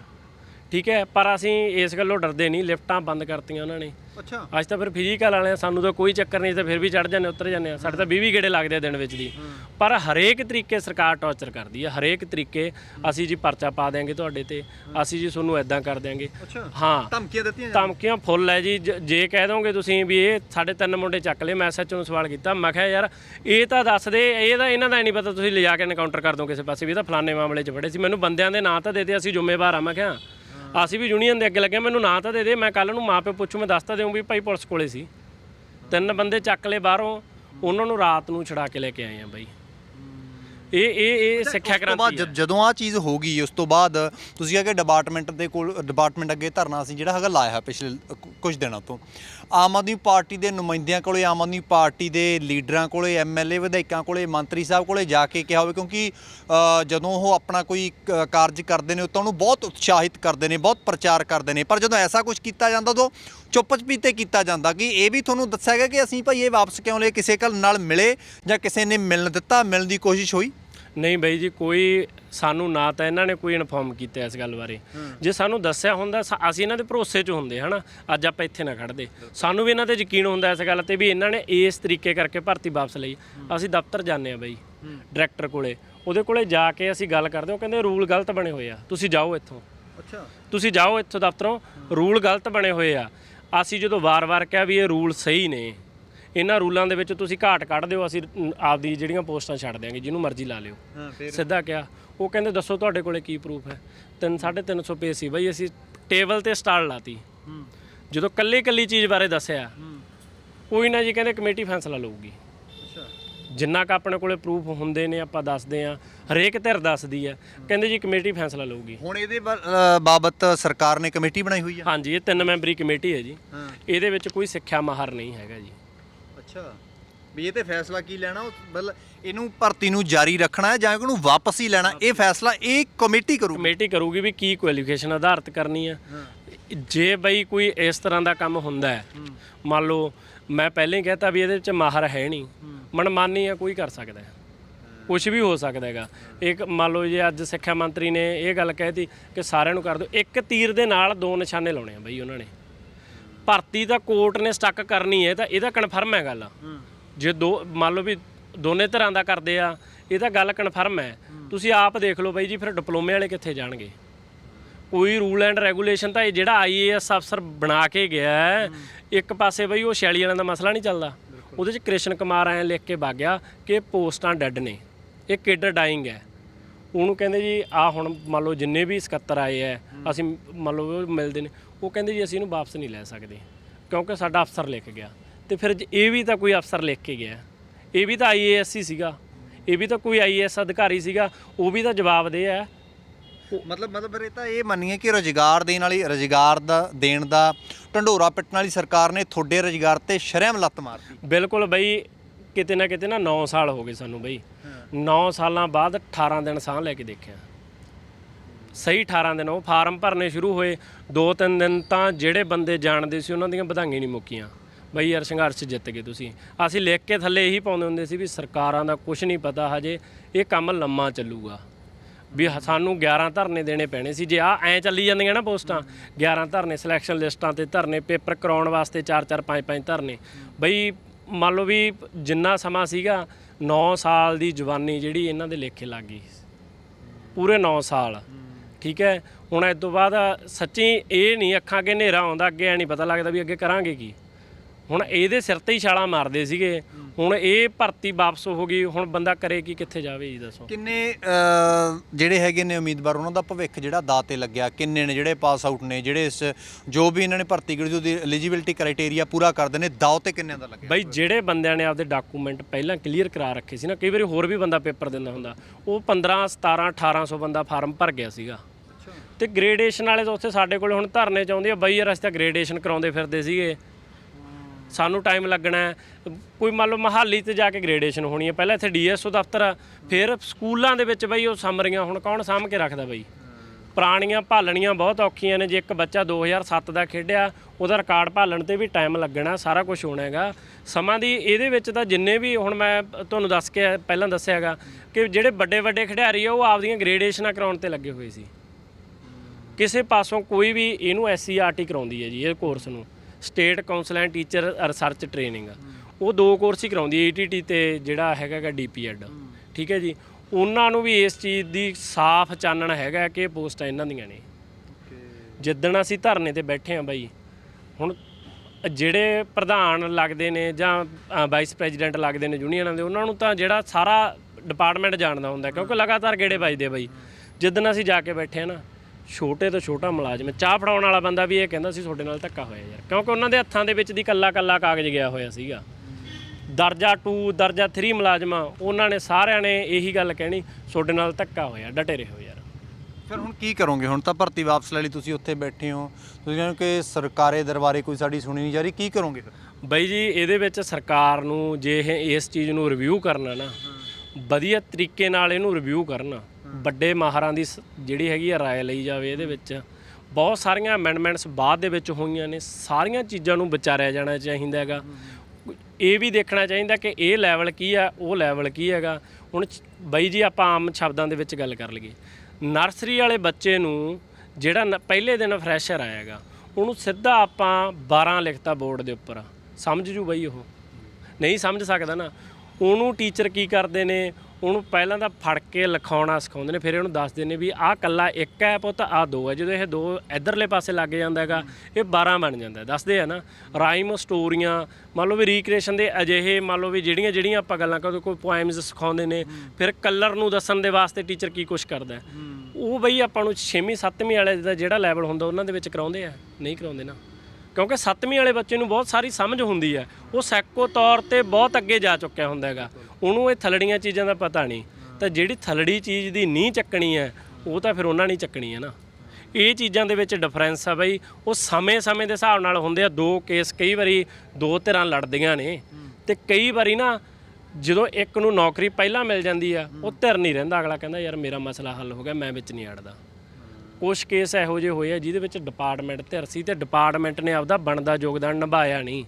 ਠੀਕ ਹੈ? ਪਰ ਅਸੀਂ ਇਸ ਗੱਲੋਂ ਡਰਦੇ ਨਹੀਂ ਲਿਫਟਾਂ ਬੰਦ ਕਰਤੀਆਂ ਉਹਨਾਂ ਨੇ। ਅੱਛਾ। ਅੱਜ ਤਾਂ ਫਿਰ ਫਿਜ਼ੀਕਲ ਵਾਲਿਆਂ ਸਾਨੂੰ ਤਾਂ ਕੋਈ ਚੱਕਰ ਨਹੀਂ ਤਾਂ ਫਿਰ ਵੀ ਚੜ ਜਾਂਦੇ ਉਤਰ ਜਾਂਦੇ ਆ ਸਾਡੇ ਤਾਂ 20 20 ਗੇੜੇ ਲੱਗਦੇ ਆ ਦਿਨ ਵਿੱਚ ਦੀ ਪਰ ਹਰੇਕ ਤਰੀਕੇ ਸਰਕਾਰ ਟੌਰਚਰ ਕਰਦੀ ਹੈ ਹਰੇਕ ਤਰੀਕੇ ਅਸੀਂ ਜੀ ਪਰਚਾ ਪਾ ਦਿਆਂਗੇ ਤੁਹਾਡੇ ਤੇ ਅਸੀਂ ਜੀ ਤੁਹਾਨੂੰ ਐਦਾਂ ਕਰ ਦਿਆਂਗੇ। ਅੱਛਾ। ਹਾਂ। ਧਮਕੀਆਂ ਦਿੱਤੀਆਂ ਧਮਕੀਆਂ ਫੁੱਲ ਹੈ ਜੀ। ਜ- ਜੇ ਕਹਿ ਦੋਗੇ ਤੁਸੀਂ ਵੀ ਇਹ ਸਾਡੇ ਤਿੰਨ ਮੁੰਡੇ ਚੱਕ ਲਏ ਮੈਂ ਸੱਚ ਨੂੰ ਸਵਾਲ ਕੀਤਾ ਮੈਂ ਕਿਹਾ ਯਾਰ ਇਹ ਤਾਂ ਦੱਸ ਦੇ ਇਹ ਤਾਂ ਇਹਨਾਂ ਦਾ ਨਹੀਂ ਪਤਾ ਤੁਸੀਂ ਲਿਜਾ ਕੇ ਐਨਕਾਊਂਟਰ ਕਰ ਦੋ ਕਿਸੇ ਪਾਸੇ ਵੀ ਇਹ ਤਾਂ ਫਲਾਣੇ ਮਾਮਲੇ 'ਚ ਫੜੇ ਸੀ। ਮੈਨੂੰ ਬੰਦਿਆਂ ਦੇ ਨਾਂ ਤਾਂ ਦੇ ਦੇ ਅਸੀਂ ਜ਼ਿੰਮੇਵਾਰ ਆ ਮੈਂ ਕਿਹਾ। ਅਸੀਂ ਵੀ ਯੂਨੀਅਨ ਦੇ ਅੱਗੇ ਲੱਗੇ ਮੈਨੂੰ ਨਾਂ ਤਾਂ ਦੇ ਦੇ, ਮੈਂ ਕੱਲ ਨੂੰ ਮਾਪੇ ਪੁੱਛੂ, ਮੈਂ ਦੱਸ ਤਾਂ ਦਿਉਂ ਵੀ ਭਾਈ ਪੁਲਿਸ ਕੋਲੇ ਸੀ। ਤਿੰਨ ਬੰਦੇ ਚੱਕ ਲਏ ਬਾਹਰੋਂ, ਉਹਨਾਂ ਨੂੰ ਰਾਤ ਨੂੰ ਛੜਾ ਕੇ ਲੈ ਕੇ ਆਏ ਆ ਬਾਈ। ਇਹ ਇਹ ਇਹ ਸਿੱਖਿਆ ਉਸ ਤੋਂ ਬਾਅਦ ਕ੍ਰਾਂਤੀ ਹੈ। ਜਦ- ਜਦੋਂ ਆ ਚੀਜ਼ ਹੋ ਗਈ ਉਸ ਤੋਂ ਬਾਅਦ ਤੁਸੀਂ ਆ ਕਿ ਡਿਪਾਰਟਮੈਂਟ ਦੇ ਕੋਲ ਡਿਪਾਰਟਮੈਂਟ ਅੱਗੇ ਧਰਨਾ ਸੀ ਜਿਹੜਾ ਹੈਗਾ ਲਾਇਆ ਪਿਛਲੇ ਕੁਝ ਦਿਨਾਂ ਤੋਂ। ਆਮ ਆਦਮੀ ਪਾਰਟੀ ਦੇ ਨੁਮਾਇੰਦਿਆਂ ਕੋਲੇ ਆਮ ਆਦਮੀ ਪਾਰਟੀ ਦੇ ਲੀਡਰਾਂ ਕੋਲੇ ਐਮਐਲਏ ਵਿਧਾਇਕਾਂ ਕੋਲੇ ਮੰਤਰੀ ਸਾਹਿਬ ਕੋਲੇ ਜਾ ਕੇ ਕਿਹਾ ਹੋਵੇ ਕਿਉਂਕਿ ਅ, ਜਦੋਂ ਉਹ ਆਪਣਾ ਕੋਈ ਕ- ਕਾਰਜ ਕਰਦੇ ਨੇ ਤਾਂ ਉਹਨੂੰ ਬਹੁਤ ਉਤਸ਼ਾਹਿਤ ਕਰਦੇ ਨੇ ਬਹੁਤ ਪ੍ਰਚਾਰ ਕਰਦੇ ਨੇ। ਪਰ ਜਦੋਂ ਐਸਾ ਕੁਝ ਕੀਤਾ ਜਾਂਦਾ ਉਦੋਂ ਚੁੱਪ ਚਪੀਤੇ ਕੀਤਾ ਜਾਂਦਾ ਕਿ ਇਹ ਵੀ ਤੁਹਾਨੂੰ ਦੱਸਿਆ ਗਿਆ ਕਿ ਅਸੀਂ ਭਾਈ ਇਹ ਵਾਪਸ ਕਿਉਂ ਲਏ? ਕਿਸੇ ਕੱਲ ਨਾਲ ਮਿਲੇ ਜਾਂ ਕਿਸੇ ਨੇ ਮਿਲਣ ਦਿੱਤਾ ਮਿਲਣ ਦੀ ਕੋਸ਼ਿਸ਼ ਹੋਈ? ਨਹੀਂ ਬਾਈ ਜੀ ਕੋਈ ਸਾਨੂੰ ਨਾ ਤਾਂ ਇਹਨਾਂ ਨੇ ਕੋਈ ਇਨਫੋਰਮ ਕੀਤਾ ਇਸ ਗੱਲ ਬਾਰੇ। ਜੇ ਸਾਨੂੰ ਦੱਸਿਆ ਹੁੰਦਾ ਸਾ- ਅਸੀਂ ਇਹਨਾਂ ਦੇ ਭਰੋਸੇ 'ਚ ਹੁੰਦੇ ਹਨਾ? ਅੱਜ ਆਪਾਂ ਇੱਥੇ ਨਾ ਖੜਦੇ ਸਾਨੂੰ ਵੀ ਇਹਨਾਂ ਤੇ ਯਕੀਨ ਹੁੰਦਾ ਇਸ ਗੱਲ ਤੇ ਵੀ ਇਹਨਾਂ ਨੇ ਇਸ ਤਰੀਕੇ ਕਰਕੇ ਭਰਤੀ ਵਾਪਸ ਲਈ। ਅਸੀਂ ਦਫ਼ਤਰ ਜਾਂਦੇ ਆ ਬਾਈ ਡਾਇਰੈਕਟਰ ਕੋਲੇ। ਉਹਦੇ ਕੋਲੇ ਜਾ ਕੇ ਅਸੀਂ ਗੱਲ ਕਰਦੇ ਹਾਂ ਉਹ ਕਹਿੰਦੇ ਰੂਲ ਗਲਤ ਬਣੇ ਹੋਏ ਆ। ਤੁਸੀਂ ਜਾਓ ਇੱਥੋਂ। ਅੱਛਾ। ਤੁਸੀਂ ਜਾਓ ਇੱਥੋਂ ਦਫ਼ਤਰੋਂ। ਰੂਲ ਗਲਤ ਬਣੇ ਹੋਏ ਆ। ਅਸੀਂ ਜਦੋਂ ਵਾਰ-ਵਾਰ ਕਿਹਾ ਵੀ ਇਹ ਰੂਲ ਸਹੀ ਨੇ ਇਹਨਾਂ ਰੂਲਾਂ ਦੇ ਵਿੱਚ ਤੁਸੀਂ ਘਾਟ ਕੱਢ ਦਿਓ ਅਸੀਂ ਆਪਦੀ ਜਿਹੜੀਆਂ ਪੋਸਟਾਂ ਛੱਡ ਦਿਆਂਗੇ ਜਿਹਨੂੰ ਮਰਜ਼ੀ ਲਾ ਲਿਓ। ਹਾਂ ਫਿਰ? ਸਿੱਧਾ ਕਿਹਾ। ਉਹ ਕਹਿੰਦੇ ਦੱਸੋ ਤੁਹਾਡੇ ਕੋਲੇ ਕੀ ਪ੍ਰੂਫ ਹੈ? ਤਿੰਨ 350 ਪੇਜ ਸੀ ਬਈ ਅਸੀਂ ਟੇਬਲ ਤੇ ਸਟਾਲ ਲਾਤੀ। ਹੂੰ। ਜਦੋਂ ਕੱਲੀ ਕੱਲੀ ਚੀਜ਼ ਬਾਰੇ ਦੱਸਿਆ ਕੋਈ ਨਾ ਜੀ ਕਹਿੰਦੇ ਕਮੇਟੀ ਫੈਸਲਾ ਲਊਗੀ। ਅੱਛਾ। ਜਿੰਨਾ ਕ ਆਪਣੇ ਕੋਲੇ ਪ੍ਰੂਫ ਹੁੰਦੇ ਨੇ ਆਪਾਂ ਦੱਸਦੇ ਆ ਹਰੇਕ ਧਿਰ ਦੱਸਦੀ ਆ ਕਹਿੰਦੇ ਜੀ ਕਮੇਟੀ ਫੈਸਲਾ ਲਊਗੀ। ਹੁਣ ਇਹਦੇ ਬਾ- ਅ, ਬਾਬਤ ਸਰਕਾਰ ਨੇ ਕਮੇਟੀ ਬਣਾਈ ਹੋਈ ਆ? ਹਾਂਜੀ ਇਹ ਤਿੰਨ ਮੈਂਬਰੀ ਕਮੇਟੀ ਹੈ ਜੀ। ਹਾਂ। ਇਹਦੇ ਵਿੱਚ ਕੋਈ ਸਿੱਖਿਆ ਮਾਹਰ ਨਹੀਂ ਹੈਗਾ ਜੀ। ਅੱਛਾ। ਵੀ ਇਹ ਤੇ ਫੈਸਲਾ ਕੀ ਲੈਣਾ ਉਹ ਮਤਲਬ ਇਹਨੂੰ ਭਰਤੀ ਨੂੰ ਜਾਰੀ ਰੱਖਣਾ ਹੈ ਜਾਂ ਇਹਨੂੰ ਵਾਪਸ ਹੀ? ਲੈਣਾ ਇਹ ਫੈਸਲਾ ਇਹ ਕਮੇਟੀ ਕਰੂਗੀ। ਕਮੇਟੀ ਕਰੂਗੀ ਵੀ ਕੀ ਕੁਆਲੀਫਿਕੇਸ਼ਨ ਆਧਾਰਿਤ ਕਰਨੀ ਆ। ਜੇ ਬਈ ਕੋਈ ਇਸ ਤਰ੍ਹਾਂ ਦਾ ਕੰਮ ਹੁੰਦਾ ਹੈ ਮੰਨ ਲਓ ਮੈਂ ਪਹਿਲਾਂ ਹੀ ਕਹਿਤਾ ਵੀ ਇਹਦੇ ਵਿੱਚ ਮਾਹਰ ਹੈ ਨਹੀਂ ਮਨਮਾਨੀ ਆ ਕੋਈ ਕਰ ਸਕਦਾ ਹੈ। ਕੁਝ ਵੀ ਹੋ ਸਕਦਾ ਹੈਗਾ। ਇੱਕ ਮੰਨ ਲਓ ਜੇ ਅੱਜ ਸਿੱਖਿਆ ਮੰਤਰੀ ਨੇ ਇਹ ਗੱਲ ਕਹਿਤੀ ਕਿ ਸਾਰਿਆਂ ਨੂੰ ਕਰ ਦਿਓ। ਇੱਕ ਤੀਰ ਦੇ ਨਾਲ ਦੋ ਨਿਸ਼ਾਨੇ ਲਾਉਣੇ ਆ ਬਈ ਉਹਨਾਂ ਨੇ। ਭਰਤੀ ਤਾਂ ਕੋਰਟ ਨੇ ਸਟਕ ਕਰਨੀ ਹੈ ਤਾਂ ਇਹਦਾ ਕਨਫਰਮ ਹੈ ਗੱਲ। ਜੇ ਦੋ ਮੰਨ ਲਓ ਵੀ ਦੋਨੇ ਤਰ੍ਹਾਂ ਦਾ ਕਰਦੇ ਆ ਇਹ ਤਾਂ ਗੱਲ ਕਨਫਰਮ ਹੈ। ਤੁਸੀਂ ਆਪ ਦੇਖ ਲਓ ਬਾਈ ਜੀ ਫਿਰ ਡਿਪਲੋਮੇ ਵਾਲੇ ਕਿੱਥੇ ਜਾਣਗੇ? ਕੋਈ ਰੂਲ ਐਂਡ ਰੈਗੂਲੇਸ਼ਨ ਤਾਂ ਇਹ ਜਿਹੜਾ ਆਈਏਐਸ ਅਫਸਰ ਬਣਾ ਕੇ ਗਿਆ ਹੈ, ਇੱਕ ਪਾਸੇ ਬਈ ਉਹ 46 ਵਾਲਿਆਂ ਦਾ ਮਸਲਾ ਨਹੀਂ ਚੱਲਦਾ। ਉਹਦੇ ਚ ਕ੍ਰਿਸ਼ਨ ਕੁਮਾਰ ਐਂ ਲਿਖ ਕੇ ਵਗ ਗਿਆ ਕਿ ਪੋਸਟਾਂ ਡੈੱਡ ਨੇ। ਇਹ ਕਿਡ ਡਾਈਂਗ ਹੈ। ਉਹਨੂੰ ਕਹਿੰਦੇ ਜੀ ਆ ਹੁਣ ਮੰਨ ਲਓ ਜਿੰਨੇ ਵੀ ਸਕੱਤਰ ਆਏ ਐ ਅਸੀਂ ਮੰਨ ਲਓ ਮਿਲਦੇ ਨੇ। ਉਹ ਕਹਿੰਦੇ ਜੀ ਅਸੀਂ ਇਹਨੂੰ ਵਾਪਸ ਨਹੀਂ ਲੈ ਸਕਦੇ ਕਿਉਂਕਿ ਸਾਡਾ ਅਫਸਰ ਲਿਖ ਗਿਆ। ਤੇ ਫਿਰ ਜੇ ਇਹ ਵੀ ਤਾਂ ਕੋਈ ਅਫਸਰ ਲਿਖ ਕੇ ਗਿਆ ਇਹ ਵੀ ਤਾਂ ਆਈਏਐਸ ਹੀ ਸੀਗਾ ਇਹ ਵੀ ਤਾਂ ਕੋਈ ਆਈਏਐਸ ਅਧਿਕਾਰੀ ਸੀਗਾ ਉਹ ਵੀ ਤਾਂ ਜਵਾਬ ਦੇ ਹੈ ਮਤਲਬ ਮਤਲਬ ਇਹ ਤਾਂ ਇਹ ਮੰਨੀਏ ਕਿ ਰੋਜ਼ਗਾਰ ਦੇਣ ਵਾਲੀ ਰੋਜ਼ਗਾਰ ਦਾ ਦੇਣ ਦਾ ਢੰਡੋਰਾ ਪਿੱਟਣ ਵਾਲੀ ਸਰਕਾਰ ਨੇ ਤੁਹਾਡੇ ਰੋਜ਼ਗਾਰ ਤੇ ਸ਼ਰਮ ਲੱਤ ਮਾਰਤੀ। ਬਿਲਕੁਲ ਬਈ ਕਿਤੇ ਨਾ ਕਿਤੇ ਨਾ 9 ਸਾਲ ਹੋ ਗਏ ਸਾਨੂੰ ਬਈ। 9 ਸਾਲਾਂ ਬਾਅਦ 18 ਦਿਨ ਸਾਹ ਲੈ ਕੇ ਦੇਖਿਆ। ਸਹੀ 18 ਦਿਨ ਉਹ ਫਾਰਮ ਭਰਨੇ ਸ਼ੁਰੂ ਹੋਏ। 2-3 ਦਿਨ ਤਾਂ ਜਿਹੜੇ ਬੰਦੇ ਜਾਣਦੇ ਸੀ ਉਹਨਾਂ ਦੀਆਂ ਵਧਾਈਆਂ ਨਹੀਂ ਮੁੱਕੀਆਂ। ਬਈ ਯਾਰ ਸੰਘਰਸ਼ ਜਿੱਤ ਗਏ ਤੁਸੀਂ। ਅਸੀਂ ਲਿਖ ਕੇ ਥੱਲੇ ਇਹੀ ਪਾਉਂਦੇ ਹੁੰਦੇ ਸੀ ਵੀ ਸਰਕਾਰਾਂ ਦਾ ਕੁਝ ਨਹੀਂ ਪਤਾ ਹਜੇ, ਇਹ ਕੰਮ ਲੰਮਾ ਚੱਲੂਗਾ। ਵੀ ਸਾਨੂੰ 11 ਧਰਨੇ ਦੇਣੇ ਪੈਣੇ ਸੀ। ਜੇ ਆ ਐ ਚੱਲੀ ਜਾਂਦੀਆਂ ਨਾ ਪੋਸਟਾਂ 11 ਧਰਨੇ ਸਿਲੈਕਸ਼ਨ ਲਿਸਟਾਂ ਤੇ ਧਰਨੇ, ਪੇਪਰ ਕਰਾਉਣ ਵਾਸਤੇ 4-4 5-5 ਧਰਨੇ। ਬਈ ਮੰਨ ਲਓ ਵੀ ਜਿੰਨਾ ਸਮਾਂ ਸੀਗਾ 9 ਸਾਲ ਦੀ ਜਵਾਨੀ ਜਿਹੜੀ ਇਹਨਾਂ ਦੇ ਲੇਖੇ ਲੱਗ ਗਈ। ਪੂਰੇ 9 ਸਾਲ। ਠੀਕ ਹੈ? ਹੁਣ ਇਸ ਤੋਂ ਬਾਅਦ ਸੱਚੀ ਇਹ ਨਹੀਂ ਅੱਖਾਂ ਅੱਗੇ ਹਨੇਰਾ ਆਉਂਦਾ ਅੱਗੇ ਐ ਨਹੀਂ ਪਤਾ ਲੱਗਦਾ ਵੀ ਅੱਗੇ ਕਰਾਂਗੇ ਕੀ। ਹੁਣ ਇਹਦੇ ਸਿਰ ਤੇ ਹੀ ਛਾਲਾਂ ਮਾਰਦੇ ਸੀਗੇ। ਹੁਣ ਇਹ ਭਰਤੀ ਵਾਪਸ ਹੋ ਗਈ ਹੁਣ ਬੰਦਾ ਕਰੇ ਕੀ ਕਿੱਥੇ ਜਾਵੇ ਜੀ ਦੱਸੋ। ਕਿੰਨੇ ਅਹ, ਜਿਹੜੇ ਹੈਗੇ ਨੇ ਉਮੀਦਵਾਰ ਉਹਨਾਂ ਦਾ ਭਵਿੱਖ ਜਿਹੜਾ ਦਾਅ ਤੇ ਲੱਗਿਆ? ਕਿੰਨੇ ਨੇ ਜਿਹੜੇ ਪਾਸ ਆਊਟ ਨੇ ਜਿਹੜੇ ਇਸ ਜੋ ਵੀ ਇਹਨਾਂ ਨੇ ਭਰਤੀ ਕੀਤੀ ਉਹਦੀ ਐਲੀਜੀਬਿਲਟੀ ਕ੍ਰਾਈਟੇਰੀਆ ਪੂਰਾ ਕਰਦੇ ਨੇ ਦਾਅ ਤੇ ਕਿੰਨਿਆਂ ਦਾ ਲੱਗਿਆ? ਬਈ ਜਿਹੜੇ ਬੰਦਿਆਂ ਨੇ ਆਪਦੇ ਡਾਕੂਮੈਂਟ ਪਹਿਲਾਂ ਕਲੀਅਰ ਕਰਾ ਰੱਖੇ ਸੀ ਨਾ ਕਈ ਵਾਰੀ ਹੋਰ ਵੀ ਬੰਦਾ ਪੇਪਰ ਦਿੰਦਾ ਹੁੰਦਾ। ਉਹ 15 17 1800 ਬੰਦਾ ਫਾਰਮ ਭਰ ਗਿਆ ਸੀਗਾ। ਤੇ ਗ੍ਰੇਡੇਸ਼ਨ ਵਾਲੇ ਤਾਂ ਉੱਥੇ ਸਾਡੇ ਕੋਲ ਹੁਣ ਧਰਨੇ ਚਾਹੁੰਦੇ ਆ, ਬਈ ਯਾਰ ਅਸੀਂ ਤਾਂ ਗ੍ਰੇਡੇਸ਼ਨ ਕਰਾਉਂਦੇ ਫਿਰਦੇ ਸੀਗੇ। ਸਾਨੂੰ ਟਾਈਮ ਲੱਗਣਾ ਕੋਈ ਮੰਨ ਲਓ ਮਹਾਲੀ ਤੇ ਜਾ ਕੇ ਗ੍ਰੇਡੇਸ਼ਨ ਹੋਣੀ ਹੈ, ਪਹਿਲਾਂ ਇੱਥੇ ਡੀਐਸਓ ਦਫ਼ਤਰ ਆ, ਫਿਰ ਸਕੂਲਾਂ ਦੇ ਵਿੱਚ ਬਈ ਉਹ ਸਮਰੀਆਂ ਹੁਣ ਕੌਣ ਸਾਂਭ ਕੇ ਰੱਖਦਾ ਬਈ? ਪੁਰਾਣੀਆਂ ਭਾਲਣੀਆਂ ਬਹੁਤ ਔਖੀਆਂ ਨੇ, ਜੇ ਇੱਕ ਬੱਚਾ 2007 ਦਾ ਖੇਡਿਆ, ਉਹਦਾ ਰਿਕਾਰਡ ਭਾਲਣ ਤੇ ਵੀ ਟਾਈਮ ਲੱਗਣਾ, ਸਾਰਾ ਕੁਝ ਹੋਣਾ ਹੈਗਾ। ਸਮਾਂ ਦੀ ਇਹਦੇ ਵਿੱਚ ਤਾਂ ਜਿੰਨੇ ਵੀ ਹੁਣ ਮੈਂ ਤੁਹਾਨੂੰ ਦੱਸ ਕੇ ਪਹਿਲਾਂ ਦੱਸਿਆ ਹੈਗਾ ਕਿ ਜਿਹੜੇ ਵੱਡੇ ਵੱਡੇ ਖਿਡਾਰੀ ਆ, ਉਹ ਆਪਦੀਆਂ ਗ੍ਰੇਡੇਸ਼ਨਾਂ ਕਰਾਉਣ ਤੇ ਲੱਗੇ ਹੋਏ ਸੀ। ਕਿਸੇ ਪਾਸੋਂ ਕੋਈ ਵੀ ਇਹਨੂੰ ਐਸਸੀਆਰਟੀ ਕਰਾਉਂਦੀ ਹੈ ਜੀ, ਇਹ ਕੋਰਸ ਨੂੰ। State council and teacher research training ਉਹ ਦੋ ਕੋਰਸ ਹੀ ਕਰਾਉਂਦੀ ਹੈ ਈਟੀਟੀ ਤੇ ਜਿਹੜਾ ਹੈਗਾਗਾ ਡੀਪੀਐਡ ਠੀਕ ਹੈ ਜੀ? ਉਹਨਾਂ ਨੂੰ ਵੀ ਇਸ ਚੀਜ਼ ਦੀ ਸਾਫ਼ ਚਾਨਣ ਹੈਗਾ ਕਿ ਇਹ ਪੋਸਟਾਂ ਇਹਨਾਂ ਦੀਆਂ ਨੇ। ਜਿੱਦਣ ਅਸੀਂ ਧਰਨੇ ਤੇ ਬੈਠੇ ਆ ਬਾਈ, ਹੁਣ ਜਿਹੜੇ ਪ੍ਰਧਾਨ ਲੱਗਦੇ ਨੇ ਜਾਂ ਵਾਈਸ ਪ੍ਰੈਜ਼ੀਡੈਂਟ ਲੱਗਦੇ ਨੇ ਯੂਨੀਅਨਾਂ ਦੇ, ਉਹਨਾਂ ਨੂੰ ਤਾਂ ਜਿਹੜਾ ਸਾਰਾ ਡਿਪਾਰਟਮੈਂਟ ਜਾਣਦਾ ਹੁੰਦਾ, ਕਿਉਂਕਿ ਲਗਾਤਾਰ ਗੇੜੇ ਵੱਜਦੇ ਬਾਈ। ਜਿੱਦਣ ਅਸੀਂ ਜਾ ਕੇ ਬੈਠੇ ਆ ਨਾ ਛੋਟੇ ਤੋਂ ਛੋਟਾ ਮੁਲਾਜ਼ਮ ਚਾਹ ਫੜਾਉਣ ਵਾਲਾ ਬੰਦਾ ਵੀ ਇਹ ਕਹਿੰਦਾ ਸੀ ਤੁਹਾਡੇ ਨਾਲ ਧੱਕਾ ਹੋਇਆ ਯਾਰ। ਕਿਉਂਕਿ ਉਹਨਾਂ ਦੇ ਹੱਥਾਂ ਦੇ ਵਿੱਚ ਦੀ ਕੱਲਾ ਕੱਲਾ ਕਾਗਜ਼ ਗਿਆ ਹੋਇਆ ਸੀਗਾ। ਦਰਜਾ 2 ਦਰਜਾ 3 ਮੁਲਾਜ਼ਮਾਂ ਉਹਨਾਂ ਨੇ ਸਾਰਿਆਂ ਨੇ ਇਹੀ ਗੱਲ ਕਹਿਣੀ ਤੁਹਾਡੇ ਨਾਲ ਧੱਕਾ ਹੋਇਆ ਡਟੇ ਰਹੋ ਯਾਰ। ਫਿਰ ਹੁਣ ਕੀ ਕਰੋਗੇ? ਹੁਣ ਤਾਂ ਭਰਤੀ ਵਾਪਸ ਲੈ ਲਈ ਤੁਸੀਂ ਉੱਥੇ ਬੈਠੇ ਹੋ। ਤੁਸੀਂ ਕਹਿੰਦੇ ਕਿ ਸਰਕਾਰੇ ਦਰਬਾਰੇ ਕੋਈ ਸਾਡੀ ਸੁਣੀ ਨਹੀਂ ਜਾ ਰਹੀ ਕੀ ਕਰੋਗੇ ਫਿਰ? ਬਈ ਜੀ ਇਹਦੇ ਵਿੱਚ ਸਰਕਾਰ ਨੂੰ ਜੇ ਇਹ ਇਸ ਚੀਜ਼ ਨੂੰ ਰਿਵਿਊ ਕਰਨਾ ਨਾ ਵਧੀਆ ਤਰੀਕੇ ਨਾਲ ਇਹਨੂੰ ਰਿਵਿਊ ਕਰਨਾ। ਵੱਡੇ ਮਾਹਰਾਂ ਦੀ ਸ- ਜਿਹੜੀ ਹੈਗੀ ਆ ਰਾਏ ਲਈ ਜਾਵੇ ਇਹਦੇ ਵਿੱਚ, ਬਹੁਤ ਸਾਰੀਆਂ ਅਮੈਂਡਮੈਂਟਸ ਬਾਅਦ ਦੇ ਵਿੱਚ ਹੋਈਆਂ ਨੇ, ਸਾਰੀਆਂ ਚੀਜ਼ਾਂ ਨੂੰ ਵਿਚਾਰਿਆ ਜਾਣਾ ਚਾਹੀਦਾ ਹੈਗਾ। ਇਹ ਵੀ ਦੇਖਣਾ ਚਾਹੀਦਾ ਕਿ ਇਹ ਲੈਵਲ ਕੀ ਆ, ਉਹ ਲੈਵਲ ਕੀ ਹੈਗਾ। ਹੁਣ ਚ- ਬਈ ਜੀ ਆਪਾਂ ਆਮ ਸ਼ਬਦਾਂ ਦੇ ਵਿੱਚ ਗੱਲ ਕਰ ਲਈਏ। ਨਰਸਰੀ ਵਾਲੇ ਬੱਚੇ ਨੂੰ ਜਿਹੜਾ ਨ- ਪਹਿਲੇ ਦਿਨ ਫਰੈਸ਼ਰ ਆਏਗਾ ਉਹਨੂੰ ਸਿੱਧਾ ਆਪਾਂ 12 ਲਿਖਤਾ ਬੋਰਡ ਦੇ ਉੱਪਰ, ਸਮਝ ਜੂ ਬਈ ਉਹ। ਨਹੀਂ ਸਮਝ ਸਕਦਾ ਨਾ। ਉਹਨੂੰ ਟੀਚਰ ਕੀ ਕਰਦੇ ਨੇ? ਉਹਨੂੰ ਪਹਿਲਾਂ ਤਾਂ ਫੜ ਕੇ ਲਿਖਾਉਣਾ ਸਿਖਾਉਂਦੇ ਨੇ ਫਿਰ ਉਹਨੂੰ ਦੱਸਦੇ ਨੇ ਵੀ ਆਹ ਕੱਲਾ ਇੱਕ ਹੈ ਪੁੱਤ ਆਹ ਦੋ ਹੈ ਜਦੋਂ ਇਹ ਦੋ ਇਧਰਲੇ ਪਾਸੇ ਲੱਗ ਜਾਂਦਾ ਹੈਗਾ ਇਹ 12 ਬਣ ਜਾਂਦਾ। ਦੱਸਦੇ ਆ ਨਾ ਰਾਈਮ ਸਟੋਰੀਆਂ ਮੰਨ ਲਓ ਵੀ ਰੀਕ੍ਰੀਏਸ਼ਨ ਦੇ ਅਜਿਹੇ ਮੰਨ ਲਓ ਵੀ ਜਿਹੜੀਆਂ ਜਿਹੜੀਆਂ ਆਪਾਂ ਗੱਲਾਂ ਕਰਦੇ ਕੋਈ ਪੋਇਮਸ ਸਿਖਾਉਂਦੇ ਨੇ ਫਿਰ ਕਲਰ ਨੂੰ ਦੱਸਣ ਦੇ ਵਾਸਤੇ ਟੀਚਰ ਕੀ ਕੁਝ ਕਰਦਾ। ਉਹ ਬਈ ਆਪਾਂ ਨੂੰ 6ਵੀਂ 7ਵੀਂ ਵਾਲੇ ਦਾ ਜਿਹੜਾ ਲੈਵਲ ਹੁੰਦਾ ਉਹਨਾਂ ਦੇ ਵਿੱਚ ਕਰਾਉਂਦੇ ਆ ਨਹੀਂ ਕਰਾਉਂਦੇ ਨਾ ਕਿਉਂਕਿ 7ਵੀਂ ਵਾਲੇ ਬੱਚੇ ਨੂੰ ਬਹੁਤ ਸਾਰੀ ਸਮਝ ਹੁੰਦੀ ਹੈ। ਉਹ ਸੈਕੋ ਤੌਰ ਤੇ ਬਹੁਤ ਅੱਗੇ ਜਾ ਚੁੱਕਿਆ ਹੁੰਦਾ ਹੈਗਾ। ਉਹਨੂੰ ਇਹ ਥਲੜੀਆਂ ਚੀਜ਼ਾਂ ਦਾ ਪਤਾ ਨਹੀਂ। ਤਾਂ ਜਿਹੜੀ ਥਲੜੀ ਚੀਜ਼ ਦੀ ਨਹੀਂ ਚੱਕਣੀ ਹੈ, ਉਹ ਤਾਂ ਫਿਰ ਉਹਨਾਂ ਨਹੀਂ ਚੱਕਣੀ ਹੈ ਨਾ। ਇਹ ਚੀਜ਼ਾਂ ਦੇ ਵਿੱਚ ਡਿਫਰੈਂਸ ਆ ਬਈ। ਉਹ ਸਮੇਂ-ਸਮੇਂ ਦੇ ਹਿਸਾਬ ਨਾਲ ਹੁੰਦੇ ਆ। ਦੋ ਕੇਸ ਕਈ ਵਾਰੀ ਦੋ ਧਿਰਾਂ ਲੜਦੀਆਂ ਨੇ। ਤੇ ਕਈ ਵਾਰੀ ਨਾ ਜਦੋਂ ਇੱਕ ਨੂੰ ਨੌਕਰੀ ਪਹਿਲਾਂ ਮਿਲ ਜਾਂਦੀ ਆ, ਉਹ ਧਿਰ ਨਹੀਂ ਰਹਿੰਦਾ। ਅਗਲਾ ਕਹਿੰਦਾ, ਯਾਰ ਮੇਰਾ ਮਸਲਾ ਹੱਲ ਹੋ ਗਿਆ, ਮੈਂ ਵਿੱਚ ਨਹੀਂ ਅੜਦਾ। ਕੁਝ ਕੇਸ ਇਹੋ ਜਿਹੇ ਹੋਏ ਆ ਜਿਹਦੇ ਵਿੱਚ ਡਿਪਾਰਟਮੈਂਟ ਧਿਰ ਸੀ ਤੇ ਡਿਪਾਰਟਮੈਂਟ ਨੇ ਆਪਦਾ ਬਣਦਾ ਯੋਗਦਾਨ ਨਿਭਾਇਆ ਨਹੀਂ।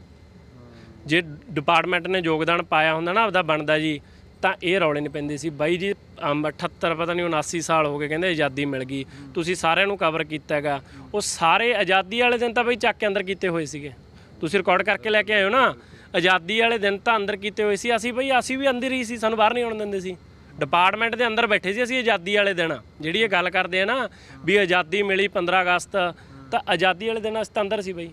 ਜੇ ਡਿਪਾਰਟਮੈਂਟ ਨੇ ਯੋਗਦਾਨ ਪਾਇਆ ਹੁੰਦਾ ਨਾ ਆਪਦਾ ਬਣਦਾ ਜੀ, ਤਾਂ ਇਹ ਰੌਲੇ ਨਹੀਂ ਪੈਂਦੇ ਸੀ। ਬਾਈ ਜੀ ਅਮ 78 ਪਤਾ ਨਹੀਂ 79 ਸਾਲ ਹੋ ਗਏ ਕਹਿੰਦੇ ਆਜ਼ਾਦੀ ਮਿਲ ਗਈ। ਤੁਸੀਂ ਸਾਰਿਆਂ ਨੂੰ ਕਵਰ ਕੀਤਾ ਹੈਗਾ। ਉਹ ਸਾਰੇ ਆਜ਼ਾਦੀ ਵਾਲੇ ਦਿਨ ਤਾਂ ਬਈ ਚੱਕ ਕੇ ਅੰਦਰ ਕੀਤੇ ਹੋਏ ਸੀਗੇ। ਤੁਸੀਂ ਰਿਕਾਰਡ ਕਰਕੇ ਲੈ ਕੇ ਆਇਓ ਨਾ। ਆਜ਼ਾਦੀ ਵਾਲੇ ਦਿਨ ਤਾਂ ਅੰਦਰ ਕੀਤੇ ਹੋਏ ਸੀ। ਅਸੀਂ ਬਈ, ਅਸੀਂ ਵੀ ਅੰਦਰ ਹੀ ਸੀ, ਸਾਨੂੰ ਬਾਹਰ ਨਹੀਂ ਆਉਣ ਦਿੰਦੇ ਸੀ। ਡਿਪਾਰਟਮੈਂਟ ਦੇ ਅੰਦਰ ਬੈਠੇ ਸੀ ਅਸੀਂ ਆਜ਼ਾਦੀ ਵਾਲੇ ਦਿਨ ਜਿਹੜੀ ਇਹ ਗੱਲ ਕਰਦੇ ਆ ਨਾ ਵੀ ਆਜ਼ਾਦੀ ਮਿਲੀ 15 ਅਗਸਤ ਤਾਂ ਆਜ਼ਾਦੀ ਵਾਲੇ ਦਿਨ ਅਸੀਂ ਤਾਂ ਅੰਦਰ ਸੀ ਬਈ।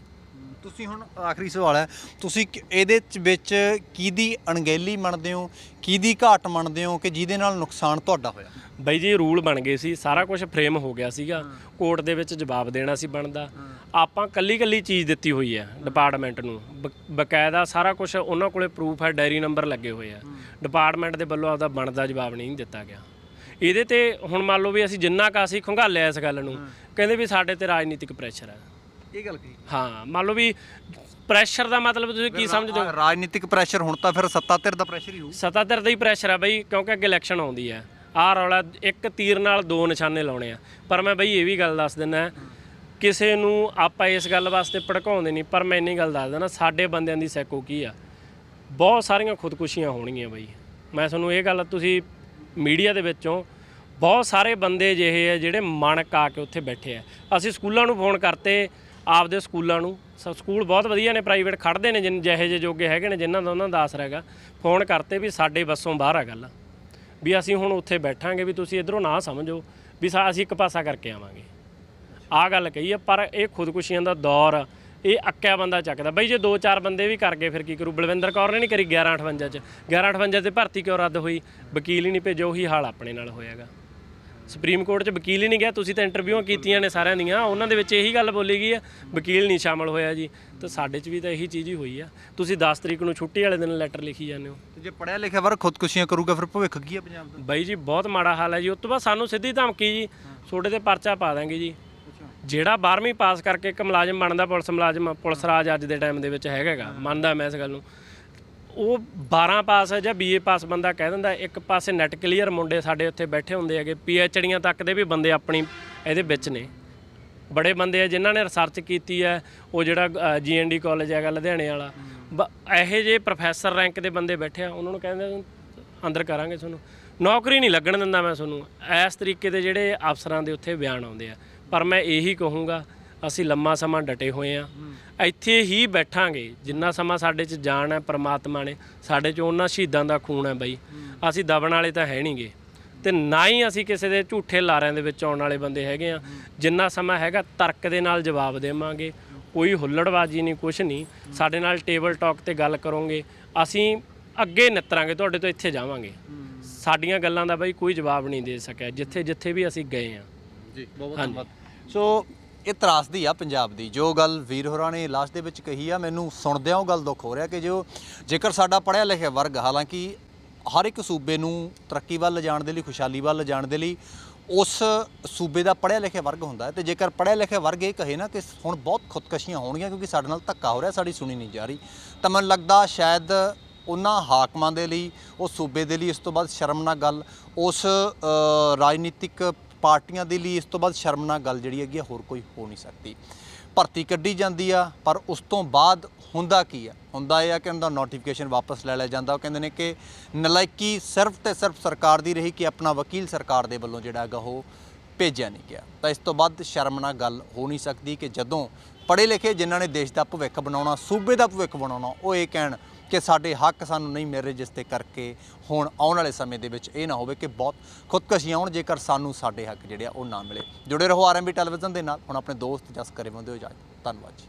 ਤੁਸੀਂ ਹੁਣ ਆਖਰੀ ਸਵਾਲ ਹੈ ਤੁਸੀਂ ਕਿ- ਇਹਦੇ ਚ ਵਿੱਚ ਕਿਹਦੀ ਅਣਗਹਿਲੀ ਮੰਨਦੇ ਹੋ ਕਿਹਦੀ ਘਾਟ ਮੰਨਦੇ ਹੋ ਕਿ ਜਿਹਦੇ ਨਾਲ ਨੁਕਸਾਨ ਤੁਹਾਡਾ ਹੋਇਆ? ਬਈ ਜੀ ਰੂਲ ਬਣ ਗਏ ਸੀ ਸਾਰਾ ਕੁਝ ਫਰੇਮ ਹੋ ਗਿਆ ਸੀਗਾ ਕੋਰਟ ਦੇ ਵਿੱਚ ਜਵਾਬ ਦੇਣਾ ਸੀ ਬਣਦਾ। ਆਪਾਂ ਕੱਲੀ ਕੱਲੀ ਚੀਜ਼ ਦਿੱਤੀ ਹੋਈ ਹੈ ਡਿਪਾਰਟਮੈਂਟ ਨੂੰ। ਬ- ਬਕਾਇਦਾ ਸਾਰਾ ਕੁਝ ਉਹਨਾਂ ਕੋਲੇ ਪ੍ਰੂਫ ਹੈ ਡਾਇਰੀ ਨੰਬਰ ਲੱਗੇ ਹੋਏ ਆ। ਡਿਪਾਰਟਮੈਂਟ ਦੇ ਵੱਲੋਂ ਆਪਦਾ ਬਣਦਾ ਜਵਾਬ ਨਹੀਂ ਦਿੱਤਾ ਗਿਆ। ਇਹਦੇ ਤੇ ਹੁਣ ਮੰਨ ਲਓ ਵੀ ਅਸੀਂ ਜਿੰਨਾ ਕਾ ਅਸੀਂ ਖੰਗਾਲਿਆ ਇਸ ਗੱਲ ਨੂੰ ਕਹਿੰਦੇ ਵੀ ਸਾਡੇ ਤੇ ਰਾਜਨੀਤਿਕ ਪ੍ਰੈਸ਼ਰ ਹੈ। ਇਹ ਗੱਲ ਕੀ ਹਾਂ ਮੰਨ ਲਓ ਵੀ ਪ੍ਰੈਸ਼ਰ ਦਾ ਮਤਲਬ ਤੁਸੀਂ ਕੀ ਸਮਝਦੇ ਹੋ? ਰਾਜਨੀਤਿਕ ਪ੍ਰੈਸ਼ਰ ਹੁਣ ਤਾਂ ਫਿਰ ਸੱਤਾ ਧਿਰ ਦਾ ਪ੍ਰੈਸ਼ਰ ਹੀ ਹੋਊ। ਸੱਤਾ ਧਿਰ ਦਾ ਹੀ ਪ੍ਰੈਸ਼ਰ ਆ ਬਈ ਕਿਉਂਕਿ ਅੱਗੇ ਇਲੈਕਸ਼ਨ ਆਉਂਦੀ ਹੈ। ਆਹ ਰੌਲਾ ਇੱਕ ਤੀਰ ਨਾਲ ਦੋ ਨਿਸ਼ਾਨੇ ਲਾਉਣੇ ਆ। ਪਰ ਮੈਂ ਬਈ ਇਹ ਵੀ ਗੱਲ ਦੱਸ ਦਿੰਦਾ ਕਿਸੇ ਨੂੰ ਆਪਾਂ ਇਸ ਗੱਲ ਵਾਸਤੇ ਭੜਕਾਉਂਦੇ ਨਹੀਂ, ਪਰ ਮੈਂ ਇੰਨੀ ਗੱਲ ਦੱਸ ਦਿੰਦਾ ਸਾਡੇ ਬੰਦਿਆਂ ਦੀ ਸੈਕੋ ਕੀ ਆ? ਬਹੁਤ ਸਾਰੀਆਂ ਖੁਦਕੁਸ਼ੀਆਂ ਹੋਣਗੀਆਂ ਬਾਈ। ਮੈਂ ਤੁਹਾਨੂੰ ਇਹ ਗੱਲ, ਤੁਸੀਂ ਮੀਡੀਆ ਦੇ ਵਿੱਚੋਂ ਬਹੁਤ ਸਾਰੇ ਬੰਦੇ ਜਿਹੇ ਆ ਜਿਹੜੇ ਮਨ ਕਾ ਕੇ ਉੱਥੇ ਬੈਠੇ ਆ। ਅਸੀਂ ਸਕੂਲਾਂ ਨੂੰ ਫੋਨ ਕਰਤੇ, ਆਪਦੇ ਸਕੂਲਾਂ ਨੂੰ। ਸ- ਸਕੂਲ ਬਹੁਤ ਵਧੀਆ ਨੇ, ਪ੍ਰਾਈਵੇਟ ਖੜਦੇ ਨੇ, ਜਿਨ, ਜਿਹੇ ਜਿਹੇ ਜੋਗੇ ਹੈਗੇ ਨੇ, ਜਿਨ੍ਹਾਂ ਦਾ ਉਹਨਾਂ ਦਾ ਆਸਰਾ ਹੈਗਾ। ਫੋਨ ਕਰਤੇ ਵੀ ਸਾਡੇ ਬੱਸੋਂ ਬਾਹਰ ਆ ਗੱਲ। ਵੀ ਅਸੀਂ ਹੁਣ ਉੱਥੇ ਬੈਠਾਂਗੇ, ਵੀ ਤੁਸੀਂ ਇਧਰੋਂ ਨਾ ਸਮਝੋ, ਵੀ ਸਾ- ਅਸੀਂ ਇੱਕ ਪਾਸਾ ਕਰਕੇ ਆਵਾਂਗੇ। ਆ ਗੱਲ ਕਹੀ ਹੈ ਪਰ ਇਹ ਖੁਦਕੁਸ਼ੀਆਂ ਦਾ ਦੌਰ ਇਹ ਅੱਕਿਆ ਬੰਦਾ ਚੱਕਦਾ। ਬਈ ਜੇ ਦੋ ਚਾਰ ਬੰਦੇ ਵੀ ਕਰ ਗਏ ਫਿਰ ਕੀ ਕਰੂ? ਬਲਵਿੰਦਰ ਕੌਰ ਨੇ ਨਹੀਂ ਕਰੀ 1158 ਚ? 1158 ਤੇ ਭਰਤੀ ਕਿਉਂ ਰੱਦ ਹੋਈ? ਵਕੀਲ ਹੀ ਨਹੀਂ ਭੇਜੋ ਉਹੀ ਹਾਲ ਆਪਣੇ ਨਾਲ ਹੋਇਆਗਾ। ਸੁਪਰੀਮ ਕੋਰਟ 'ਚ ਵਕੀਲ ਹੀ ਨਹੀਂ ਗਿਆ ਤੁਸੀਂ ਤਾਂ ਇੰਟਰਵਿਊਆਂ ਕੀਤੀਆਂ ਨੇ ਸਾਰਿਆਂ ਦੀਆਂ ਉਹਨਾਂ ਦੇ ਵਿੱਚ ਇਹੀ ਗੱਲ ਬੋਲੀ ਗਈ ਆ ਵਕੀਲ ਨਹੀਂ ਸ਼ਾਮਲ ਹੋਇਆ ਜੀ। ਤਾਂ ਸਾਡੇ 'ਚ ਵੀ ਤਾਂ ਇਹੀ ਚੀਜ਼ ਹੀ ਹੋਈ ਆ। ਤੁਸੀਂ 10 ਤਰੀਕ ਨੂੰ ਛੁੱਟੀ ਵਾਲੇ ਦਿਨ ਲੈਟਰ ਲਿਖੀ ਜਾਂਦੇ ਹੋ। ਤੇ ਜੇ ਪੜਿਆ ਲਿਖਿਆ ਵਰ ਖੁਦਕੁਸ਼ੀਆਂ ਕਰੂਗਾ ਫਿਰ ਭਵਿੱਖ ਕੀ ਹੈ ਪੰਜਾਬ ਦਾ? ਬਾਈ ਜੀ ਬਹੁਤ ਮਾੜਾ ਹਾਲ ਹੈ ਜੀ। ਉਸ ਤੋਂ ਬਾਅਦ ਸਾਨੂੰ ਸਿੱਧੀ ਧਮਕੀ ਜੀ। ਤੁਹਾਡੇ ਤੇ ਪਰਚਾ ਪਾ ਦਾਂਗੇ ਜੀ। ਜਿਹੜਾ 12ਵੀਂ ਪਾਸ ਕਰਕੇ ਇੱਕ ਮੁਲਾਜ਼ਮ ਬਣਦਾ ਪੁਲਿਸ ਮੁਲਾਜ਼ਮ ਪੁਲਿਸ ਰਾਜ ਅੱਜ ਦੇ ਟਾਈਮ ਦੇ ਵਿੱਚ ਹੈਗਾਗਾ ਮੰਨਦਾ ਮੈਂ ਇਸ ਗੱਲ ਨੂੰ। ਉਹ 12 ਪਾਸ ਹੈ ਜਾਂ ਬੀਏ ਪਾਸ ਬੰਦਾ ਕਹਿ ਦਿੰਦਾ ਇੱਕ ਪਾਸੇ ਨੈਟ ਕਲੀਅਰ ਮੁੰਡੇ ਸਾਡੇ ਉੱਥੇ ਬੈਠੇ ਹੁੰਦੇ ਹੈਗੇ ਪੀਐਚਡੀਆਂ ਤੱਕ ਦੇ ਵੀ ਬੰਦੇ ਆਪਣੀ ਇਹਦੇ ਵਿੱਚ ਨੇ। ਬੜੇ ਬੰਦੇ ਆ ਜਿਨ੍ਹਾਂ ਨੇ ਰਿਸਰਚ ਕੀਤੀ ਹੈ ਉਹ ਜਿਹੜਾ ਜੀਐਨਡੀ ਕਾਲਜ ਹੈਗਾ ਲੁਧਿਆਣੇ ਵਾਲਾ। ਇਹੋ ਜਿਹੇ ਪ੍ਰੋਫੈਸਰ ਰੈਂਕ ਦੇ ਬੰਦੇ ਬੈਠੇ ਆ ਉਹਨਾਂ ਨੂੰ ਕਹਿੰਦੇ ਅੰਦਰ ਕਰਾਂਗੇ ਤੁਹਾਨੂੰ। ਨੌਕਰੀ ਨਹੀਂ ਲੱਗਣ ਦਿੰਦਾ ਮੈਂ ਤੁਹਾਨੂੰ। ਇਸ ਤਰੀਕੇ ਦੇ ਜਿਹੜੇ ਅਫਸਰਾਂ ਦੇ ਉੱਥੇ ਬਿਆਨ ਆਉਂਦੇ ਆ। ਪਰ ਮੈਂ ਇਹੀ ਕਹੂੰਗਾ ਅਸੀਂ ਲੰਮਾ ਸਮਾਂ ਡਟੇ ਹੋਏ ਆ ਇੱਥੇ ਹੀ ਬੈਠਾਂਗੇ ਜਿੰਨਾ ਸਮਾਂ ਸਾਡੇ 'ਚ ਜਾਨ ਹੈ ਪ੍ਰਮਾਤਮਾ ਨੇ ਸਾਡੇ 'ਚ ਉਹਨਾਂ ਸ਼ਹੀਦਾਂ ਦਾ ਖੂਨ ਹੈ ਬਾਈ। ਅਸੀਂ ਦਬਣ ਵਾਲੇ ਤਾਂ ਹੈ ਨਹੀਂਗੇ। ਤੇ ਨਾ ਹੀ ਅਸੀਂ ਕਿਸੇ ਦੇ ਝੂਠੇ ਲਾਰਿਆਂ ਦੇ ਵਿੱਚ ਆਉਣ ਵਾਲੇ ਬੰਦੇ ਹੈਗੇ ਆ ਜਿੰਨਾ ਸਮਾਂ ਹੈਗਾ ਤਰਕ ਦੇ ਨਾਲ ਜਵਾਬ ਦੇਵਾਂਗੇ। ਕੋਈ ਹੁੱਲੜਬਾਜੀ ਨਹੀਂ ਕੁਛ ਨਹੀਂ। ਸਾਡੇ ਨਾਲ ਟੇਬਲ ਟਾਕ ਤੇ ਗੱਲ ਕਰੋਗੇ। ਅਸੀਂ ਅੱਗੇ ਨਿੱਤਰਾਂਗੇ ਤੁਹਾਡੇ ਤੋਂ ਇੱਥੇ ਜਾਵਾਂਗੇ। ਸਾਡੀਆਂ ਗੱਲਾਂ ਦਾ ਬਾਈ ਕੋਈ ਜਵਾਬ ਨਹੀਂ ਦੇ ਸਕਿਆ ਜਿੱਥੇ ਜਿੱਥੇ ਵੀ ਅਸੀਂ ਗਏ ਆ ਜੀ ਬਹੁਤ ਹਾਂਜੀ। ਧੰਨਵਾਦ। ਸੋ ਇਹ ਤਰਾਸਦੀ ਆ ਪੰਜਾਬ ਦੀ। ਜੋ ਗੱਲ ਵੀਰ ਹੋਰਾਂ ਨੇ ਲਾਸਟ ਦੇ ਵਿੱਚ ਕਹੀ ਆ, ਮੈਨੂੰ ਸੁਣਦਿਆਂ ਉਹ ਗੱਲ ਦੁੱਖ ਹੋ ਰਿਹਾ ਕਿ ਜੋ ਜੇਕਰ ਸਾਡਾ ਪੜ੍ਹਿਆ ਲਿਖਿਆ ਵਰਗ, ਹਾਲਾਂਕਿ ਹਰ ਇੱਕ ਸੂਬੇ ਨੂੰ ਤਰੱਕੀ ਵੱਲ ਲਿਜਾਣ ਦੇ ਲਈ, ਖੁਸ਼ਹਾਲੀ ਵੱਲ ਲਿਜਾਣ ਦੇ ਲਈ ਉਸ ਸੂਬੇ ਦਾ ਪੜ੍ਹਿਆ ਲਿਖਿਆ ਵਰਗ ਹੁੰਦਾ ਹੈ। ਤੇ ਜੇਕਰ ਪੜ੍ਹਿਆ ਲਿਖਿਆ ਵਰਗ ਇਹ ਕਹੇ ਨਾ ਕਿ ਹੁਣ ਬਹੁਤ ਖੁਦਕਸ਼ੀਆਂ ਹੋਣਗੀਆਂ ਕਿਉਂਕਿ ਸਾਡੇ ਨਾਲ ਧੱਕਾ ਹੋ ਰਿਹਾ, ਸਾਡੀ ਸੁਣੀ ਨਹੀਂ ਜਾ ਰਹੀ। ਤਾਂ ਮੈਨੂੰ ਲੱਗਦਾ ਸ਼ਾਇਦ ਉਹਨਾਂ ਹਾਕਮਾਂ ਦੇ ਲਈ, ਉਸ ਸੂਬੇ ਦੇ ਲਈ ਇਸ ਤੋਂ ਬਾਅਦ ਸ਼ਰਮਨਾਕ ਗੱਲ, ਉਸ ਰਾਜਨੀਤਿਕ ਪਾਰਟੀਆਂ ਦੇ ਲਈ ਇਸ ਤੋਂ ਬਾਅਦ ਸ਼ਰਮਨਾਕ ਗੱਲ ਜਿਹੜੀ ਹੈਗੀ ਆ, ਹੋਰ ਕੋਈ ਹੋ ਨਹੀਂ ਸਕਦੀ। ਭਰਤੀ ਕੱਢੀ ਜਾਂਦੀ ਆ, ਪਰ ਉਸ ਤੋਂ ਬਾਅਦ ਹੁੰਦਾ ਕੀ ਆ? ਹੁੰਦਾ ਇਹ ਆ ਕਿ ਉਹਨਾਂ ਦਾ ਨੋਟੀਫਿਕੇਸ਼ਨ ਵਾਪਸ ਲੈ ਲਿਆ ਜਾਂਦਾ। ਉਹ ਕਹਿੰਦੇ ਨੇ ਕਿ ਨਲਾਇਕੀ ਸਿਰਫ ਤੇ ਸਿਰਫ ਸਰਕਾਰ ਦੀ ਰਹੀ ਕਿ ਆਪਣਾ ਵਕੀਲ ਸਰਕਾਰ ਦੇ ਵੱਲੋਂ ਜਿਹੜਾ ਹੈਗਾ ਉਹ ਭੇਜਿਆ ਨਹੀਂ ਗਿਆ। ਤਾਂ ਇਸ ਤੋਂ ਬਾਅਦ ਸ਼ਰਮਨਾਕ ਗੱਲ ਹੋ ਨਹੀਂ ਸਕਦੀ ਕਿ ਜਦੋਂ ਪੜ੍ਹੇ ਲਿਖੇ ਜਿਨ੍ਹਾਂ ਨੇ ਦੇਸ਼ ਦਾ ਭਵਿੱਖ ਬਣਾਉਣਾ, ਸੂਬੇ ਦਾ ਭਵਿੱਖ ਬਣਾਉਣਾ, ਉਹ ਇਹ ਕਹਿਣ ਕਿ ਸਾਡੇ ਹੱਕ ਸਾਨੂੰ ਨਹੀਂ ਮਿਲ ਰਹੇ ਜਿਸ ਦੇ ਕਰਕੇ ਹੁਣ ਆਉਣ ਵਾਲੇ ਸਮੇਂ ਦੇ ਵਿੱਚ ਇਹ ਨਾ ਹੋਵੇ ਕਿ ਬਹੁਤ ਖੁਦਕਸ਼ੀਆਂ ਹੋਣ ਜੇਕਰ ਸਾਨੂੰ ਸਾਡੇ ਹੱਕ ਜਿਹੜੇ ਆ ਉਹ ਨਾ ਮਿਲੇ। ਜੁੜੇ ਰਹੋ ਆਰਐਮਬੀ ਟੈਲੀਵਿਜ਼ਨ ਦੇ ਨਾਲ। ਹੁਣ ਆਪਣੇ ਦੋਸਤ ਜਸ ਕਰੇ ਬੰਦੇ ਹੋ ਜਾਏ ਧੰਨਵਾਦ ਜੀ।